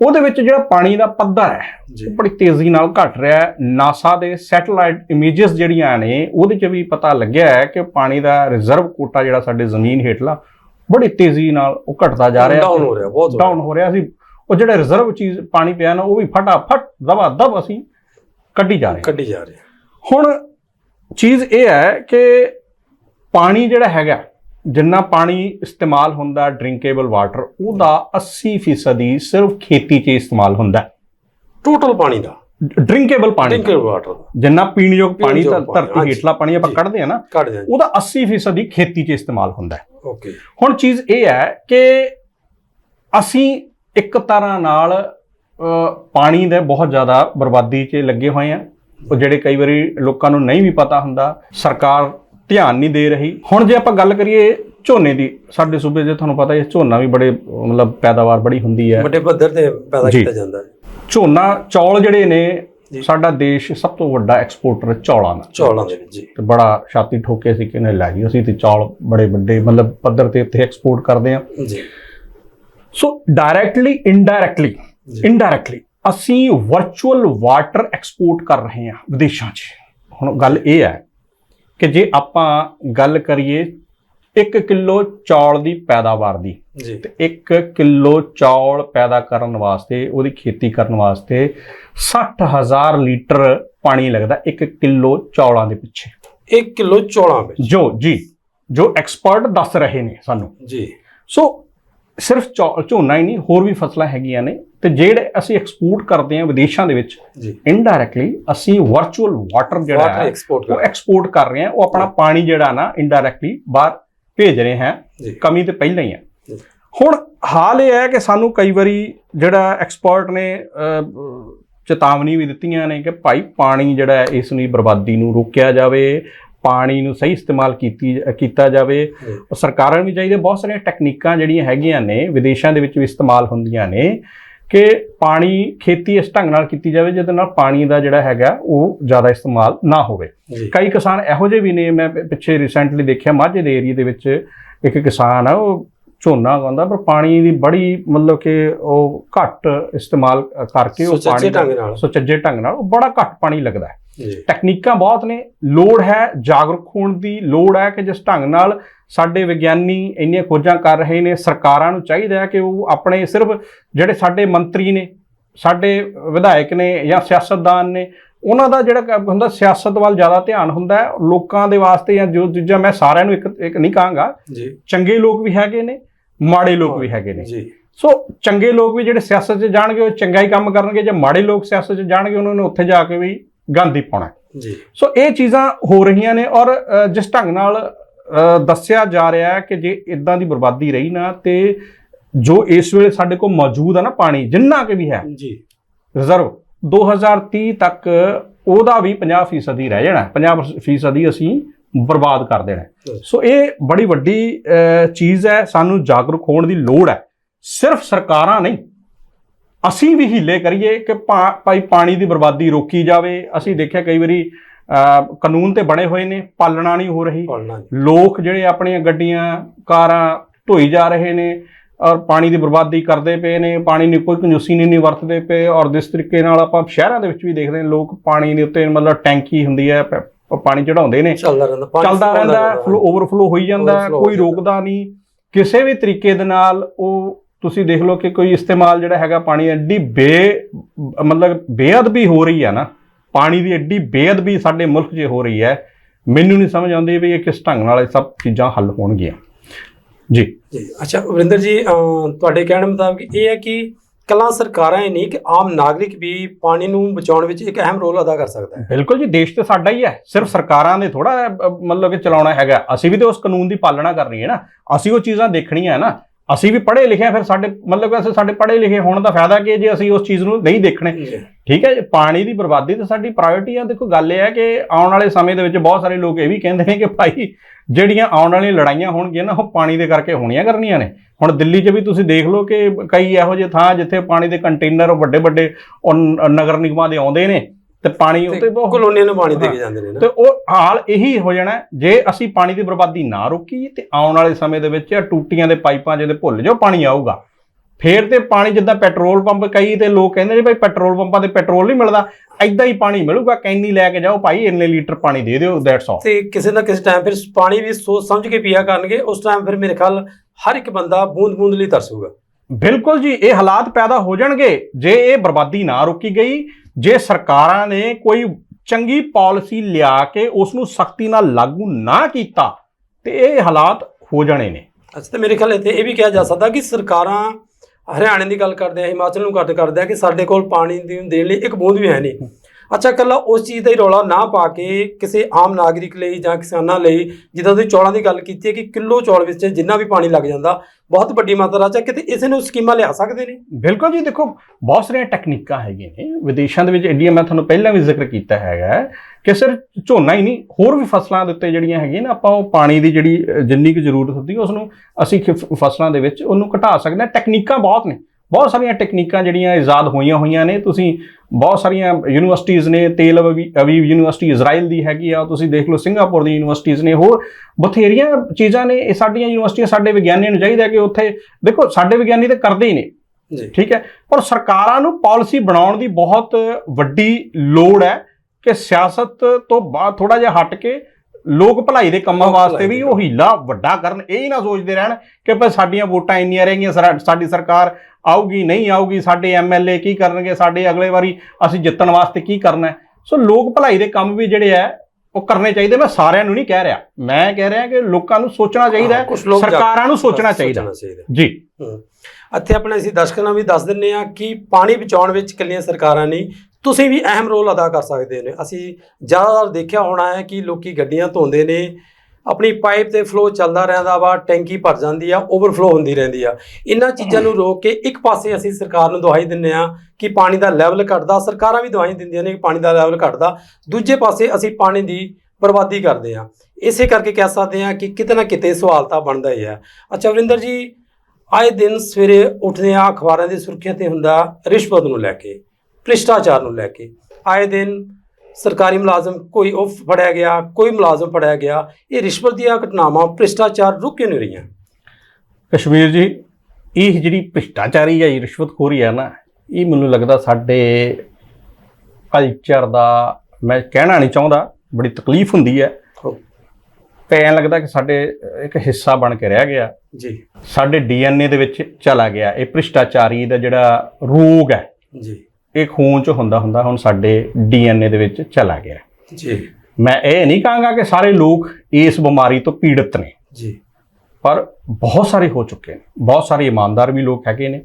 ਉਹਦੇ ਵਿੱਚ ਜਿਹੜਾ ਪਾਣੀ ਦਾ ਪੱਧਰ ਹੈ ਉਹ ਬੜੀ ਤੇਜ਼ੀ ਨਾਲ ਘਟ ਰਿਹਾ ਹੈ। ਨਾਸਾ ਦੇ ਸੈਟੇਲਾਈਟ ਇਮੇजेस ਜਿਹੜੀਆਂ ਨੇ ਉਹਦੇ 'ਚ ਵੀ ਪਤਾ ਲੱਗਿਆ ਹੈ ਕਿ ਪਾਣੀ ਦਾ ਰਿਜ਼ਰਵ ਕੋਟਾ ਜਿਹੜਾ ਸਾਡੇ ਜ਼ਮੀਨ ਹੇਠਲਾ ਬੜੀ ਤੇਜ਼ੀ ਨਾਲ ਉਹ ਘਟਦਾ ਜਾ ਰਿਹਾ ਡਾਊਨ ਹੋ ਰਿਹਾ ਬਹੁਤ। ਡਾਊਨ ਹੋ ਰਿਹਾ ਸੀ। ਉਹ ਜਿਹੜਾ ਰਿਜ਼ਰਵ ਚੀਜ਼ ਪਾਣੀ ਪਿਆ ਨਾ ਉਹ ਵੀ ਫਟਾਫਟ ਦਵਾ ਦਬ ਅਸੀਂ ਕੱਢੀ ਜਾ ਰਹੇ ਕੱਢੀ ਜਾ ਰਹੀ ਹੁਣ ਚੀਜ਼ ਇਹ ਹੈ ਕਿ ਪਾਣੀ ਜਿਹੜਾ ਹੈਗਾ ਜਿੰਨਾ ਪਾਣੀ ਇਸਤੇਮਾਲ ਹੁੰਦਾ ਡਰਿੰਕੇਬਲ ਵਾਟਰ ਉਹਦਾ 80% ਹੀ ਸਿਰਫ ਖੇਤੀ 'ਚ ਇਸਤੇਮਾਲ ਹੁੰਦਾ। ਟੋਟਲ ਪਾਣੀ ਦਾ? ਡਰਿੰਕੇਬਲ ਪਾਣੀ। ਡਰਿੰਕਰ ਵਾਟਰ ਜਿੰਨਾ ਪੀਣਯੋਗ ਪਾਣੀ ਤਾਂ ਪਾਣੀ, ਧਰਤੀ। ਹੇਠਲਾ ਪਾਣੀ ਆਪਾਂ। ਕੱਢਦੇ ਆ ਨਾ ਉਹਦਾ 80% ਹੀ ਖੇਤੀ 'ਚ ਇਸਤੇਮਾਲ ਹੁੰਦਾ ਓਕੇ ਹੁਣ ਚੀਜ਼ ਇਹ ਹੈ ਕਿ ਅਸੀਂ ਇੱਕ ਤਰ੍ਹਾਂ ਨਾਲ ਪਾਣੀ ਦੇ ਬਹੁਤ ਜ਼ਿਆਦਾ ਬਰਬਾਦੀ 'ਚ ਲੱਗੇ ਹੋਏ ਆ ਉਹ ਜਿਹੜੇ ਕਈ ਵਾਰੀ ਲੋਕਾਂ ਨੂੰ ਨਹੀਂ ਵੀ ਪਤਾ ਹੁੰਦਾ ਸਰਕਾਰ ਧਿਆਨ ਨਹੀਂ ਦੇ ਰਹੀ। ਹੁਣ ਜੇ ਆਪਾਂ ਗੱਲ ਕਰੀਏ ਝੋਨੇ ਦੀ ਸਾਡੇ ਸੂਬੇ 'ਚ ਤੁਹਾਨੂੰ ਪਤਾ ਹੈ ਝੋਨਾ ਵੀ ਬੜੇ ਮਤਲਬ ਪੈਦਾਵਾਰ ਬੜੀ ਹੁੰਦੀ ਹੈ। ਵੱਡੇ ਪੱਧਰ ਤੇ ਪੈਦਾ। ਕੀਤਾ ਜਾਂਦਾ ਹੈ। ਝੋਨਾ ਚੌਲ ਜਿਹੜੇ ਨੇ। ਸਾਡਾ ਦੇਸ਼ ਸਭ ਤੋਂ ਵੱਡਾ ਐਕਸਪੋਰਟਰ ਚੌਲਾਂ ਦਾ। ਚੌਲਾਂ ਦੇ ਵਿੱਚ ਜੀ। ਤੇ ਬੜਾ ਛਾਤੀ ਠੋਕੇ ਸੀ ਕਿ ਨੇ ਲੈ ਜੀ ਅਸੀਂ ਤੇ ਚੌਲ ਬੜੇ ਵੱਡੇ ਮਤਲਬ ਪੱਧਰ ਤੇ ਇੱਥੇ ਐਕਸਪੋਰਟ ਕਰਦੇ ਆ ਜੀ। So directly indirectly. ਇਨਡਾਇਰੈਕਟਲੀ ਅਸੀਂ ਵਰਚੁਅਲ ਵਾਟਰ ਐਕਸਪੋਰਟ ਕਰ ਰਹੇ ਹਾਂ ਵਿਦੇਸ਼ਾਂ 'ਚ। ਹੁਣ ਗੱਲ ਇਹ ਹੈ ਕਿ ਜੇ ਆਪਾਂ ਗੱਲ ਕਰੀਏ 1 ਕਿਲੋ ਚੌਲ ਦੀ ਪੈਦਾਵਾਰ ਦੀ ਜੀ। ਤੇ 1 ਕਿਲੋ ਚੌਲ ਪੈਦਾ ਕਰਨ ਵਾਸਤੇ ਉਹਦੀ ਖੇਤੀ ਕਰਨ ਵਾਸਤੇ 60000 ਲੀਟਰ ਪਾਣੀ ਲੱਗਦਾ 1 ਕਿਲੋ ਚੌਲਾਂ ਦੇ ਪਿੱਛੇ। 1 ਕਿਲੋ ਚੌਲਾਂ ਵਿੱਚ। ਜੋ ਜੀ ਜੋ ਐਕਸਪਰਟ ਦੱਸ ਰਹੇ ਨੇ ਸਾਨੂੰ। ਜੀ। ਸੋ ਸਿਰਫ ਝੋਨਾ ਹੀ ਨਹੀਂ ਹੋਰ ਵੀ ਫਸਲਾਂ ਹੈਗੀਆਂ ਨੇ ਤੇ ਜਿਹੜੇ ਅਸੀਂ ਐਕਸਪੋਰਟ ਕਰਦੇ ਹਾਂ ਵਿਦੇਸ਼ਾਂ ਦੇ ਵਿੱਚ ਇਨਡਾਇਰੈਕਟਲੀ ਅਸੀਂ ਵਰਚੁਅਲ ਵਾਟਰ ਜਿਹੜਾ ਹੈ ਉਹ ਐਕਸਪੋਰਟ ਕਰ ਰਹੇ ਹਾਂ ਉਹ ਆਪਣਾ ਪਾਣੀ ਜਿਹੜਾ ਨਾ ਇਨਡਾਇਰੈਕਟਲੀ ਬਾਹਰ ਭੇਜ ਰਹੇ ਹਾਂ ਕਮੀ ਤੇ ਪਹਿਲਾਂ ਹੀ ਹੈ। ਹੁਣ ਹਾਲ ਇਹ ਹੈ ਕਿ ਸਾਨੂੰ ਕਈ ਵਾਰੀ ਜਿਹੜਾ ਐਕਸਪਰਟ ਨੇ ਚੇਤਾਵਨੀ ਵੀ ਦਿੱਤੀਆਂ ਨੇ ਕਿ ਭਾਈ ਪਾਣੀ ਜਿਹੜਾ ਇਸ ਨੂੰ ਬਰਬਾਦੀ ਨੂੰ ਰੋਕਿਆ ਜਾਵੇ ਪਾਣੀ ਨੂੰ ਸਹੀ ਇਸਤੇਮਾਲ ਕੀਤੀ ਕੀਤਾ ਜਾਵੇ। ਸਰਕਾਰਾਂ ਨੂੰ ਵੀ ਚਾਹੀਦੇ ਬਹੁਤ ਸਾਰੀਆਂ ਟੈਕਨੀਕਾਂ ਜਿਹੜੀਆਂ ਹੈਗੀਆਂ ਨੇ ਵਿਦੇਸ਼ਾਂ ਦੇ ਵਿੱਚ ਵੀ ਇਸਤੇਮਾਲ ਹੁੰਦੀਆਂ ਨੇ ਕਿ ਪਾਣੀ ਖੇਤੀ ਇਸ ਢੰਗ ਨਾਲ ਕੀਤੀ ਜਾਵੇ ਜਿਹਦੇ ਨਾਲ ਪਾਣੀ ਦਾ ਜਿਹੜਾ ਹੈਗਾ ਉਹ ਜ਼ਿਆਦਾ ਇਸਤੇਮਾਲ ਨਾ ਹੋਵੇ। ਕਈ ਕਿਸਾਨ ਇਹੋ ਜਿਹੇ ਵੀ ਨੇ ਮੈਂ ਪਿੱਛੇ ਰੀਸੈਂਟਲੀ ਦੇਖਿਆ ਮਾਝੇ ਦੇ ਏਰੀਆ ਦੇ ਵਿੱਚ ਇੱਕ ਕਿਸਾਨ ਆ ਉਹ ਝੋਨਾ ਉਗਾਉਂਦਾ ਪਰ ਪਾਣੀ ਦੀ ਬੜੀ ਮਤਲਬ ਕਿ ਉਹ ਘੱਟ ਇਸਤੇਮਾਲ ਕਰਕੇ ਉਹ ਪਾਣੀ ਦਾ- ਢੰਗ ਨਾਲ। ਸੁਚੱਜੇ ਢੰਗ ਨਾਲ ਉਹ ਬੜਾ ਘੱਟ ਪਾਣੀ ਲੱਗਦਾ ਹੈ। ਟੈਕਨੀਕਾਂ ਬਹੁਤ ਨੇ ਲੋੜ ਹੈ ਜਾਗਰੂਕ ਹੋਣ ਦੀ ਲੋੜ ਹੈ ਕਿ ਜਿਸ ਢੰਗ ਨਾਲ ਸਾਡੇ ਵਿਗਿਆਨੀ ਇੰਨੀਆਂ ਖੋਜਾਂ ਕਰ ਰਹੇ ਨੇ ਸਰਕਾਰਾਂ ਨੂੰ ਚਾਹੀਦਾ ਹੈ ਕਿ ਉਹ ਆਪਣੇ ਸਿਰਫ ਜਿਹੜੇ ਸਾਡੇ ਮੰਤਰੀ ਨੇ ਸਾਡੇ ਵਿਧਾਇਕ ਨੇ ਜਾਂ ਸਿਆਸਤਦਾਨ ਨੇ ਉਹਨਾਂ ਦਾ ਜਿਹੜਾ ਹੁੰਦਾ ਸਿਆਸਤ ਵੱਲ ਜ਼ਿਆਦਾ ਧਿਆਨ ਹੁੰਦਾ ਲੋਕਾਂ ਦੇ ਵਾਸਤੇ ਜਾਂ ਜੋ ਚੀਜ਼ਾਂ ਮੈਂ ਸਾਰਿਆਂ ਨੂੰ ਇੱਕ ਇੱਕ ਨਹੀਂ ਕਹਾਂਗਾ ਜੀ। ਚੰਗੇ ਲੋਕ ਵੀ ਹੈਗੇ ਨੇ ਮਾੜੇ ਲੋਕ ਵੀ ਹੈਗੇ ਨੇ ਜੀ ਸੋ ਚੰਗੇ ਲੋਕ ਵੀ ਜਿਹੜੇ ਸਿਆਸਤ 'ਚ ਜਾਣਗੇ ਉਹ ਚੰਗਾ ਹੀ ਕੰਮ ਕਰਨਗੇ ਜੇ ਮਾੜੇ ਲੋਕ ਸਿਆਸਤ 'ਚ ਜਾਣਗੇ ਉਹਨਾਂ ਨੇ ਉੱਥੇ ਜਾ ਕੇ ਵੀ ਗੰਦ ਹੀ ਪਾਉਣਾ। ਜੀ ਸੋ ਇਹ ਚੀਜ਼ਾਂ ਹੋ ਰਹੀਆਂ ਨੇ ਔਰ ਜਿਸ ਢੰਗ ਨਾਲ ਦੱਸਿਆ ਜਾ ਰਿਹਾ ਹੈ ਕਿ ਜੇ ਇਦਾਂ ਦੀ ਬਰਬਾਦੀ ਰਹੀ ਨਾ ਤੇ ਜੋ ਇਸ ਵੇਲੇ ਸਾਡੇ ਕੋਲ ਮੌਜੂਦ ਹੈ ਨਾ ਪਾਣੀ ਜਿੰਨਾ ਕਿ ਵੀ ਹੈ ਜੀ ਰਿਜ਼ਰਵ 2030 ਤੱਕ ਉਹਦਾ ਵੀ 50% ਹੀ ਰਹਿ ਜਾਣਾ ਹੈ। 50% ਹੀ ਅਸੀਂ ਬਰਬਾਦ ਕਰ ਦੇਣਾ ਹੈ। ਸੋ ਇਹ ਬੜੀ ਵੱਡੀ ਚੀਜ਼ ਹੈ ਸਾਨੂੰ ਜਾਗਰੂਕ ਹੋਣ ਦੀ ਲੋੜ ਹੈ। ਸਿਰਫ ਸਰਕਾਰਾਂ ਨਹੀਂ ਅਸੀਂ ਵੀ ਹੀਲੇ ਕਰੀਏ ਕਿ ਭਾਈ ਪਾਣੀ ਦੀ ਬਰਬਾਦੀ ਰੋਕੀ ਜਾਵੇ। ਅਸੀਂ ਦੇਖਿਆ ਕਈ ਵਾਰੀ ਕਾਨੂੰਨ ਤੇ ਬਣੇ ਹੋਏ ਨੇ ਪਾਲਣਾ ਨਹੀਂ ਹੋ ਰਹੀ। ਲੋਕ ਜਿਹੜੇ ਆਪਣੀਆਂ ਗੱਡੀਆਂ ਕਾਰਾਂ ਢੋਈ ਜਾ ਰਹੇ ਨੇ ਔਰ ਪਾਣੀ ਦੀ ਬਰਬਾਦੀ ਕਰਦੇ ਪਏ ਨੇ ਪਾਣੀ ਨੂੰ ਕੋਈ ਕੰਜੂਸੀ ਨਹੀਂ ਨਹੀਂ ਵਰਤਦੇ ਪਏ ਔਰ ਜਿਸ ਤਰੀਕੇ ਨਾਲ ਆਪਾਂ ਸ਼ਹਿਰਾਂ ਦੇ ਵਿੱਚ ਵੀ ਦੇਖਦੇ ਨੇ ਲੋਕ ਪਾਣੀ ਦੇ ਉੱਤੇ ਮਤਲਬ ਟੈਂਕੀ ਹੁੰਦੀ ਹੈ ਪ- ਪਾਣੀ ਚੜਾਉਂਦੇ ਨੇ। ਚੱਲਦਾ ਰਹਿੰਦਾ ਚੱਲਦਾ ਰਹਿੰਦਾ ਫਲੋ ਓਵਰਫਲੋ ਹੋਈ ਜਾਂਦਾ ਕੋਈ। ਰੋਕਦਾ ਨਹੀਂ। ਕਿਸੇ ਵੀ ਤਰੀਕੇ ਦੇ ਨਾਲ ਉਹ ਤੁਸੀਂ ਦੇਖ ਲਓ ਕਿ ਕੋਈ ਇਸਤੇਮਾਲ ਜਿਹੜਾ ਹੈਗਾ ਪਾਣੀ ਐਡੀ ਬੇ ਮਤਲਬ ਬੇਅਦਬੀ ਹੋ ਰਹੀ ਹੈ ਨਾ। ਪਾਣੀ ਦੀ ਐਡੀ ਬੇਅਦਬੀ ਸਾਡੇ ਮੁਲਕ 'ਚ ਹੋ ਰਹੀ ਹੈ। ਮੈਨੂੰ ਨਹੀਂ ਸਮਝ ਆਉਂਦੀ ਵੀ ਇਹ ਕਿਸ ਢੰਗ ਨਾਲ ਇਹ ਸਭ ਚੀਜ਼ਾਂ ਹੱਲ ਹੋਣਗੀਆਂ। ਜੀ। ਜੀ ਅੱਛਾ ਵਰਿੰਦਰ ਜੀ ਤੁਹਾਡੇ ਕਹਿਣ ਮੁਤਾਬਕ ਇਹ ਹੈ ਕਿ ਕੱਲਾ ਸਰਕਾਰਾਂ ਹੀ ਨਹੀਂ ਕਿ ਆਮ ਨਾਗਰਿਕ ਵੀ ਪਾਣੀ ਨੂੰ ਬਚਾਉਣ ਵਿੱਚ ਇੱਕ ਅਹਿਮ ਰੋਲ ਅਦਾ ਕਰ ਸਕਦਾ ਹੈ। ਬਿਲਕੁਲ ਜੀ, ਦੇਸ਼ ਤੇ ਸਾਡਾ ਹੀ ਹੈ। ਸਿਰਫ ਸਰਕਾਰਾਂ ਨੇ ਥੋੜਾ ਮਤਲਬ ਕਿ ਚਲਾਉਣਾ ਹੈਗਾ। ਅਸੀਂ ਵੀ ਤੇ ਉਸ ਕਾਨੂੰਨ ਦੀ ਪਾਲਣਾ ਕਰਨੀ ਹੈ ਨਾ। ਅਸੀਂ ਉਹ ਚੀਜ਼ਾਂ ਦੇਖਣੀਆਂ ਹੈ ਨਾ। ਅਸੀਂ ਵੀ ਪੜ੍ਹੇ ਲਿਖੇ ਹਾਂ ਫਿਰ ਸਾਡੇ ਮਤਲਬ ਵੈਸੇ ਸਾਡੇ ਪੜ੍ਹੇ ਲਿਖੇ ਹੋਣ ਦਾ ਫਾਇਦਾ ਕੀ ਹੈ ਜੇ ਅਸੀਂ ਉਸ ਚੀਜ਼ ਨੂੰ ਨਹੀਂ ਦੇਖਣੇ? ਠੀਕ ਹੈ। ਪਾਣੀ ਦੀ ਬਰਬਾਦੀ ਤਾਂ ਸਾਡੀ ਪ੍ਰਾਇੋਰਟੀ ਆ। ਦੇਖੋ ਗੱਲ ਇਹ ਹੈ ਕਿ ਆਉਣ ਵਾਲੇ ਸਮੇਂ ਦੇ ਵਿੱਚ ਬਹੁਤ ਸਾਰੇ ਲੋਕ ਇਹ ਵੀ ਕਹਿੰਦੇ ਨੇ ਕਿ ਭਾਈ ਜਿਹੜੀਆਂ ਆਉਣ ਵਾਲੀਆਂ ਲੜਾਈਆਂ ਹੋਣਗੀਆਂ ਨਾ ਉਹ ਪਾਣੀ ਦੇ ਕਰਕੇ ਹੋਣੀਆਂ ਕਰਨੀਆਂ ਨੇ। ਹੁਣ ਦਿੱਲੀ 'ਚ ਵੀ ਤੁਸੀਂ ਦੇਖ ਲਓ ਕਿ ਕਈ ਇਹੋ ਜਿਹੇ ਥਾਂ ਜਿੱਥੇ ਪਾਣੀ ਦੇ ਕੰਟੇਨਰ ਵੱਡੇ ਵੱਡੇ ਨਗਰ ਨਿਗਮਾਂ ਦੇ ਆਉਂਦੇ ਨੇ। ਤੇ ਪਾਣੀ ਉੱਤੇ ਬਹੁਤ ਕਲੋਨੀਆਂ ਨੂੰ ਪਾਣੀ ਦੇ। ਕੇ ਜਾਂਦੇ ਨੇ ਨਾ। ਤੇ ਉਹ ਹਾਲ ਇਹੀ ਹੋ ਜਾਣਾ ਜੇ ਅਸੀਂ ਪਾਣੀ ਦੀ ਬਰਬਾਦੀ ਨਾ ਰੋਕੀ ਤੇ ਆਉਣ ਵਾਲੇ ਸਮੇਂ ਦੇ ਵਿੱਚ ਇਹ ਟੂਟੀਆਂ ਦੇ ਪਾਈਪਾਂ ਜਿਹਦੇ ਭੁੱਲ ਜਾਓ ਪਾਣੀ ਆਊਗਾ। ਫੇਰ ਤੇ ਪਾਣੀ ਜਿੱਦਾਂ ਪੈਟਰੋਲ ਪੰਪ ਕਈ ਤੇ ਲੋਕ ਕਹਿੰਦੇ ਨੇ ਭਾਈ ਪੈਟਰੋਲ ਪੰਪਾਂ ਤੇ ਪੈਟਰੋਲ ਨਹੀਂ ਮਿਲਦਾ ਐਦਾਂ ਹੀ ਪਾਣੀ ਮਿਲੂਗਾ ਕੈਨੀ ਲੈ ਕੇ ਜਾਓ ਭਾਈ ਇੰਨੇ ਲੀਟਰ ਪਾਣੀ ਦੇ ਦਿਓ ਦੈਟਸ ਆਲ ਤੇ ਕਿਸੇ ਨਾ ਕਿਸੇ ਟਾਈਮ ਫਿਰ ਪਾਣੀ ਵੀ ਸੋਚ ਸਮਝ ਕੇ ਪੀਆ ਕਰਨਗੇ ਉਸ ਟਾਈਮ ਫਿਰ ਮੇਰੇ ਖਿਆਲ ਹਰ ਇੱਕ ਬੰਦਾ ਬੂੰਦ ਬੂੰਦ ਲਈ ਤਰਸੂਗਾ। ਬਿਲਕੁਲ ਜੀ ਇਹ ਹਾਲਾਤ ਪੈਦਾ ਹੋ ਜਾਣਗੇ ਜੇ ਇਹ ਬਰਬਾਦੀ ਨਾ ਰੋਕੀ ਗਈ ਜੇ ਸਰਕਾਰਾਂ ਨੇ ਕੋਈ ਚੰਗੀ ਪਾਲਿਸੀ ਲਿਆ ਕੇ ਉਸ ਨੂੰ ਸਖਤੀ ਨਾਲ ਲਾਗੂ ਨਾ ਕੀਤਾ, ਤੇ ਇਹ ਹਾਲਾਤ ਹੋ ਜਾਣੇ ਨੇ। ਅੱਛਾ, ਤੇ ਮੇਰੇ ਖਿਆਲ ਇੱਥੇ ਇਹ ਵੀ ਕਿਹਾ ਜਾ ਸਕਦਾ ਕਿ ਸਰਕਾਰਾਂ ਹਰਿਆਣੇ ਦੀ ਗੱਲ ਕਰਦੇ ਆ, ਹਿਮਾਚਲ ਨੂੰ ਘੱਟ ਕਰਦੇ ਆ ਕਿ ਸਾਡੇ ਕੋਲ ਪਾਣੀ ਦੀ ਦੇਣ ਲਈ ਇੱਕ ਬੂੰਦ ਵੀ ਹੈ ਨਹੀਂ। ਅੱਛਾ ਕੱਲਾ ਉਸ ਚੀਜ਼ ਦਾ ਹੀ ਰੌਲਾ ਨਾ ਪਾ ਕੇ ਕਿਸੇ ਆਮ ਨਾਗਰਿਕ ਲਈ ਜਾਂ ਕਿਸਾਨਾਂ ਲਈ ਜਿੱਦਾਂ ਤੁਸੀਂ ਚੌਲਾਂ ਦੀ ਗੱਲ ਕੀਤੀ ਹੈ ਕਿ ਕਿਲੋ ਚੌਲ ਵਿੱਚ ਜਿੰਨਾ ਵੀ ਪਾਣੀ ਲੱਗ ਜਾਂਦਾ ਬਹੁਤ ਵੱਡੀ ਮਾਤਰਾ 'ਚ ਹੈ, ਕਿਤੇ ਇਸ ਨੂੰ ਸਕੀਮਾਂ ਲਿਆ ਸਕਦੇ ਨੇ? ਬਿਲਕੁਲ ਜੀ ਦੇਖੋ ਬਹੁਤ ਸਾਰੀਆਂ ਟੈਕਨੀਕਾਂ ਹੈਗੀਆਂ ਨੇ ਵਿਦੇਸ਼ਾਂ ਦੇ ਵਿੱਚ ਇੰਡੀਆ ਮੈਂ ਤੁਹਾਨੂੰ ਪਹਿਲਾਂ ਵੀ ਜ਼ਿਕਰ ਕੀਤਾ ਹੈਗਾ ਕਿ ਸਿਰਫ ਝੋਨਾ ਹੀ ਨਹੀਂ ਹੋਰ ਵੀ ਫਸਲਾਂ ਦੇ ਉੱਤੇ ਜਿਹੜੀਆਂ ਹੈਗੀਆਂ ਨਾ ਆਪਾਂ ਉਹ ਪਾਣੀ ਦੀ ਜਿਹੜੀ ਜਿੰਨੀ ਕੁ ਜ਼ਰੂਰਤ ਹੁੰਦੀ ਉਸ ਨੂੰ ਅਸੀਂ ਖਿ- ਫਸਲਾਂ ਦੇ ਵਿੱਚ ਉਹਨੂੰ ਘਟਾ ਸਕਦੇ ਹਾਂ ਟੈਕਨੀਕਾਂ ਬਹੁਤ ਨੇ। ਬਹੁਤ ਸਾਰੀਆਂ ਟੈਕਨੀਕਾਂ ਜਿਹੜੀਆਂ ਇਜਾਦ ਹੋਈਆਂ ਹੋਈਆਂ ਨੇ। ਤੁਸੀਂ ਬਹੁਤ ਸਾਰੀਆਂ ਯੂਨੀਵਰਸਿਟੀਆਂ ਨੇ Tel Avi- Aviv university Israel ਦੀ ਹੈਗੀ ਆ ਤੁਸੀਂ ਦੇਖ ਲਓ ਸਿੰਗਾਪੁਰ ਦੀ ਯੂਨੀਵਰਸਿਟੀਆਂ ਨੇ। ਹੋਰ ਬਥੇਰੀਆਂ ਚੀਜ਼ਾਂ ਨੇ ਇਹ ਸਾਡੀਆਂ ਯੂਨੀਵਰਸਿਟੀਆਂ ਸਾਡੇ ਵਿਗਿਆਨੀਆਂ ਨੂੰ ਚਾਹੀਦਾ ਕਿ ਉੱਥੇ ਦੇਖੋ ਸਾਡੇ ਵਿਗਿਆਨੀ ਤਾਂ ਕਰਦੇ ਹੀ ਨੇ ਜੀ। ਠੀਕ ਹੈ? ਪਰ ਸਰਕਾਰਾਂ ਨੂੰ ਪਾਲਿਸੀ ਬਣਾਉਣ ਦੀ ਬਹੁਤ ਵੱਡੀ ਲੋੜ ਹੈ ਕਿ ਸਿਆਸਤ ਤੋਂ ਬਾਅਦ ਥੋੜਾ ਜਿਹਾ ਹਟ ਕੇ ਲੋਕ ਭਲਾਈ ਦੇ ਕੰਮਾਂ ਵਾਸਤੇ ਵੀ ਉਹ ਹੀਲਾ ਵੱਡਾ ਕਰਨ ਇਹ ਹੀ ਨਾ ਸੋਚਦੇ ਰਹਿਣ ਕਿ ਭਈ ਸਾਡੀਆਂ ਵੋਟਾਂ ਇੰਨੀਆਂ ਰਹਿ ਸਰਾ- ਸਾਡੀ ਸਰਕਾਰ ਆਊਗੀ ਨਹੀਂ ਆਊਗੀ ਸਾਡੇ ਐਮਐਲਏ ਕੀ ਕਰਨਗੇ ਸਾਡੇ ਅਗਲੇ ਵਾਰੀ ਅਸੀਂ ਜਿੱਤਣ ਵਾਸਤੇ ਕੀ ਕਰਨਾ ਸੋ ਲੋਕ ਭਲਾਈ ਦੇ ਕੰਮ ਵੀ ਜਿਹੜੇ ਆ ਉਹ ਕਰਨੇ ਚਾਹੀਦੇ ਮੈਂ ਸਾਰਿਆਂ ਨੂੰ ਨਹੀਂ ਕਹਿ ਰਿਹਾ। ਮੈਂ ਕਹਿ ਰਿਹਾ ਕਿ ਲੋਕਾਂ ਨੂੰ ਸੋਚਣਾ ਚਾਹੀਦਾ ਸਰਕਾਰਾਂ ਨੂੰ ਸੋਚਣਾ ਚਾਹੀਦਾ ਜੀ। ਇੱਥੇ ਆਪਣੇ ਅਸੀਂ ਦਰਸ਼ਕਾਂ ਨੂੰ ਵੀ ਦੱਸ ਦਿੰਨੇ ਆ ਕਿ ਪਾਣੀ ਬਚਾਉਣ ਵਿੱਚ ਇਕੱਲੀਆਂ ਸਰਕਾਰਾਂ ਨਹੀਂ ਤੁਸੀਂ ਵੀ ਅਹਿਮ ਰੋਲ ਅਦਾ ਕਰ ਸਕਦੇ ਨੇ। ਅਸੀਂ ਜ਼ਿਆਦਾਤਰ ਦੇਖਿਆ ਹੋਣਾ ਹੈ ਕਿ ਲੋਕੀ ਗੱਡੀਆਂ ਧੋਂਦੇ ਨੇ, ਆਪਣੀ ਪਾਈਪ ਤੇ ਫਲੋ ਚੱਲਦਾ ਰਹਿੰਦਾ ਵਾ, ਟੈਂਕੀ ਭਰ ਜਾਂਦੀ ਆ ਓਵਰਫਲੋ ਹੁੰਦੀ ਰਹਿੰਦੀ ਆ। ਇਹਨਾਂ ਚੀਜ਼ਾਂ ਨੂੰ ਰੋਕ ਕੇ ਇੱਕ ਪਾਸੇ ਅਸੀਂ ਸਰਕਾਰ ਨੂੰ ਦਵਾਈ ਦਿੰਨੇ ਆ ਕਿ ਪਾਣੀ ਦਾ ਲੈਵਲ ਘਟਦਾ, ਸਰਕਾਰਾਂ ਵੀ ਦਵਾਈ ਦਿੰਦੀਆਂ ਨੇ ਕਿ ਪਾਣੀ ਦਾ ਲੈਵਲ ਘਟਦਾ। ਦੂਜੇ ਪਾਸੇ ਅਸੀਂ ਪਾਣੀ ਦੀ ਬਰਬਾਦੀ ਕਰਦੇ ਆ ਇਸੇ ਕਰਕੇ ਕਹਿ ਸਕਦੇ ਆ ਕਿ ਕਿਤੇ ਨਾ ਕਿਤੇ ਸਵਾਲ ਤਾਂ ਬਣਦਾ ਹੀ ਹੈ। ਅੱਛਾ ਵਰਿੰਦਰ ਜੀ, ਆਏ ਦਿਨ ਸਵੇਰੇ ਉੱਠਦੇ ਆ ਅਖਬਾਰਾਂ ਦੀ ਸੁਰਖੀਆਂ ਤੇ ਹੁੰਦਾ ਰਿਸ਼ਵਤ ਨੂੰ ਲੈ ਕੇ। ਭ੍ਰਿਸ਼ਟਾਚਾਰ ਨੂੰ ਲੈ ਕੇ। ਆਏ ਦਿਨ ਸਰਕਾਰੀ ਮੁਲਾਜ਼ਮ ਕੋਈ ਉਹ ਫੜਿਆ ਗਿਆ ਕੋਈ ਮੁਲਾਜ਼ਮ ਫੜਿਆ ਗਿਆ ਇਹ ਰਿਸ਼ਵਤ ਦੀਆਂ ਘਟਨਾਵਾਂ ਭ੍ਰਿਸ਼ਟਾਚਾਰ ਰੁਕ ਕਿਉਂ ਨਹੀਂ ਰਹੀਆਂ? ਕਸ਼ਮੀਰ ਜੀ ਇਹ ਜਿਹੜੀ ਭ੍ਰਿਸ਼ਟਾਚਾਰੀ ਹੈ ਰਿਸ਼ਵਤਖੋਰੀ ਹੈ ਨਾ ਇਹ ਮੈਨੂੰ ਲੱਗਦਾ ਸਾਡੇ ਕਲਚਰ ਦਾ ਮੈਂ ਕਹਿਣਾ ਨਹੀਂ ਚਾਹੁੰਦਾ ਬੜੀ ਤਕਲੀਫ ਹੁੰਦੀ ਹੈ। ਤੇ ਐਂ ਲੱਗਦਾ ਕਿ ਸਾਡੇ ਇੱਕ ਹਿੱਸਾ ਬਣ ਕੇ ਰਹਿ ਗਿਆ। ਜੀ। ਸਾਡੇ ਡੀਐਨਏ ਦੇ ਵਿੱਚ ਚਲਾ ਗਿਆ। ਇਹ ਭ੍ਰਿਸ਼ਟਾਚਾਰੀ ਦਾ ਜਿਹੜਾ ਰੋਗ ਹੈ ਜੀ। ਇਹ ਖੂਨ ਚ ਹੁੰਦਾ ਹੁੰਦਾ ਹੁਣ ਸਾਡੇ ਡੀਐਨਏ ਦੇ ਵਿੱਚ ਚਲਾ ਗਿਆ। ਜੀ। ਮੈਂ ਇਹ ਨਹੀਂ ਕਹਾਂਗਾ ਕਿ ਸਾਰੇ ਲੋਕ ਇਸ ਬਿਮਾਰੀ ਤੋਂ ਪੀੜਤ ਨੇ। ਜੀ। ਪਰ ਬਹੁਤ ਸਾਰੇ ਹੋ ਚੁੱਕੇ ਨੇ। ਬਹੁਤ ਸਾਰੇ ਇਮਾਨਦਾਰ ਵੀ ਲੋਕ ਹੈਗੇ ਨੇ।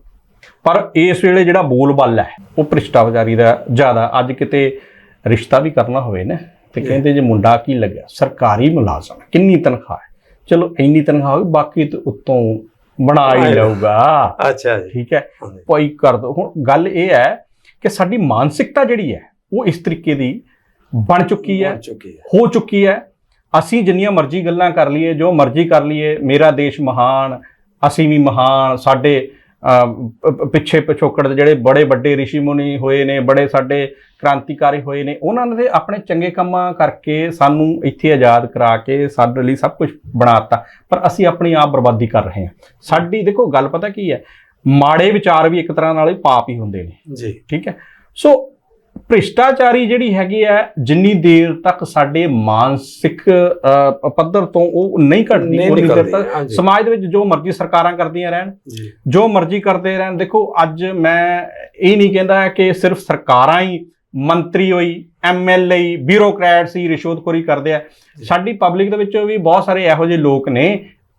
ਪਰ ਇਸ ਵੇਲੇ ਜਿਹੜਾ ਬੋਲਬਾਲਾ ਹੈ ਉਹ ਭ੍ਰਿਸ਼ਟਾਚਾਰੀ ਦਾ ਜ਼ਿਆਦਾ। ਅੱਜ ਕਿਤੇ ਰਿਸ਼ਤਾ ਵੀ ਕਰਨਾ ਹੋਵੇ ਨਾ ਤੇ। ਕਹਿੰਦੇ ਜੇ ਮੁੰਡਾ ਕੀ ਲੱਗਿਆ? ਸਰਕਾਰੀ ਮੁਲਾਜ਼ਮ ਕਿੰਨੀ ਤਨਖਾਹ ਹੈ? ਚਲੋ ਇੰਨੀ ਤਨਖਾਹ ਹੋਵੇ ਬਾਕੀ ਤੇ ਉੱਤੋਂ ਬਣਾ ਹੀ ਲਊਗਾ ਅੱਛਾ ਜੀ। ਠੀਕ ਹੈ। ਕੋਈ ਕਰ ਦੋ। ਹੁਣ ਗੱਲ ਇਹ ਹੈ ਕਿ ਸਾਡੀ ਮਾਨਸਿਕਤਾ ਜਿਹੜੀ ਹੈ ਉਹ ਇਸ ਤਰੀਕੇ ਦੀ ਬਣ ਚੁੱਕੀ ਹੈ ਹੈ। ਚੁੱਕੀ ਹੈ। ਅਸੀਂ ਜਿੰਨੀਆਂ ਮਰਜ਼ੀ ਗੱਲਾਂ ਕਰ ਲਈਏ ਜੋ ਮਰਜ਼ੀ ਕਰ ਲਈਏ ਮੇਰਾ ਦੇਸ਼ ਮਹਾਨ ਅਸੀਂ ਵੀ ਮਹਾਨ ਸਾਡੇ ਪਿੱਛੇ ਪਿਛੋਕੜ ਦੇ ਜਿਹੜੇ ਬੜੇ ਵੱਡੇ ઋષਿ ਮੁਨੀ ਹੋਏ ਨੇ ਬੜੇ ਸਾਡੇ ਕ੍ਰਾਂਤੀਕਾਰੀ ਹੋਏ ਨੇ ਉਹਨਾਂ ਨੇ ਆਪਣੇ ਚੰਗੇ ਕੰਮਾਂ ਕਰਕੇ ਸਾਨੂੰ ਇੱਥੇ ਆਜ਼ਾਦ ਕਰਾ ਕੇ ਸਾਡੇ ਲਈ ਸਭ ਕੁਝ ਬਣਾਤਾ ਪਰ ਅਸੀਂ ਆਪਣੀ ਆਪ ਬਰਬਾਦੀ ਕਰ ਰਹੇ ਹਾਂ। ਸਾਡੀ ਦੇਖੋ ਗੱਲ ਪਤਾ ਕੀ ਹੈ? ਮਾੜੇ ਵਿਚਾਰ ਵੀ ਇੱਕ ਤਰ੍ਹਾਂ ਨਾਲ ਹੀ ਪਾਪ ਹੀ ਹੁੰਦੇ ਨੇ। ਜੀ। ਠੀਕ ਹੈ? ਸੋ ਭ੍ਰਿਸ਼ਟਾਚਾਰੀ ਜਿਹੜੀ ਹੈਗੀ ਹੈ ਜਿੰਨੀ ਦੇਰ ਤੱਕ ਸਾਡੇ ਮਾਨਸਿਕ ਪੱਧਰ ਤੋਂ ਉਹ ਨਹੀਂ ਘਟਦੀ ਨਹੀਂ ਉਨੀ ਦੇਰ ਤੱਕ। ਸਮਾਜ ਦੇ ਵਿੱਚ ਜੋ ਮਰਜ਼ੀ ਸਰਕਾਰਾਂ ਕਰਦੀਆਂ ਰਹਿਣ ਜੀ। ਜੋ ਮਰਜ਼ੀ ਕਰਦੇ ਰਹਿਣ ਦੇਖੋ ਅੱਜ ਮੈਂ ਇਹ ਨਹੀਂ ਕਹਿੰਦਾ ਕਿ ਸਿਰਫ ਸਰਕਾਰਾਂ ਹੀ ਮੰਤਰੀ ਹੋਈ ਐਮਐਲਏ ਬਿਊਰੋਕਰੈਟਸ ਹੀ ਰਿਸ਼ਵਤਖੋਰੀ ਕਰਦੇ ਆ। ਸਾਡੀ ਪਬਲਿਕ ਦੇ ਵਿੱਚੋਂ ਵੀ ਬਹੁਤ ਸਾਰੇ ਇਹੋ ਜਿਹੇ ਲੋਕ ਨੇ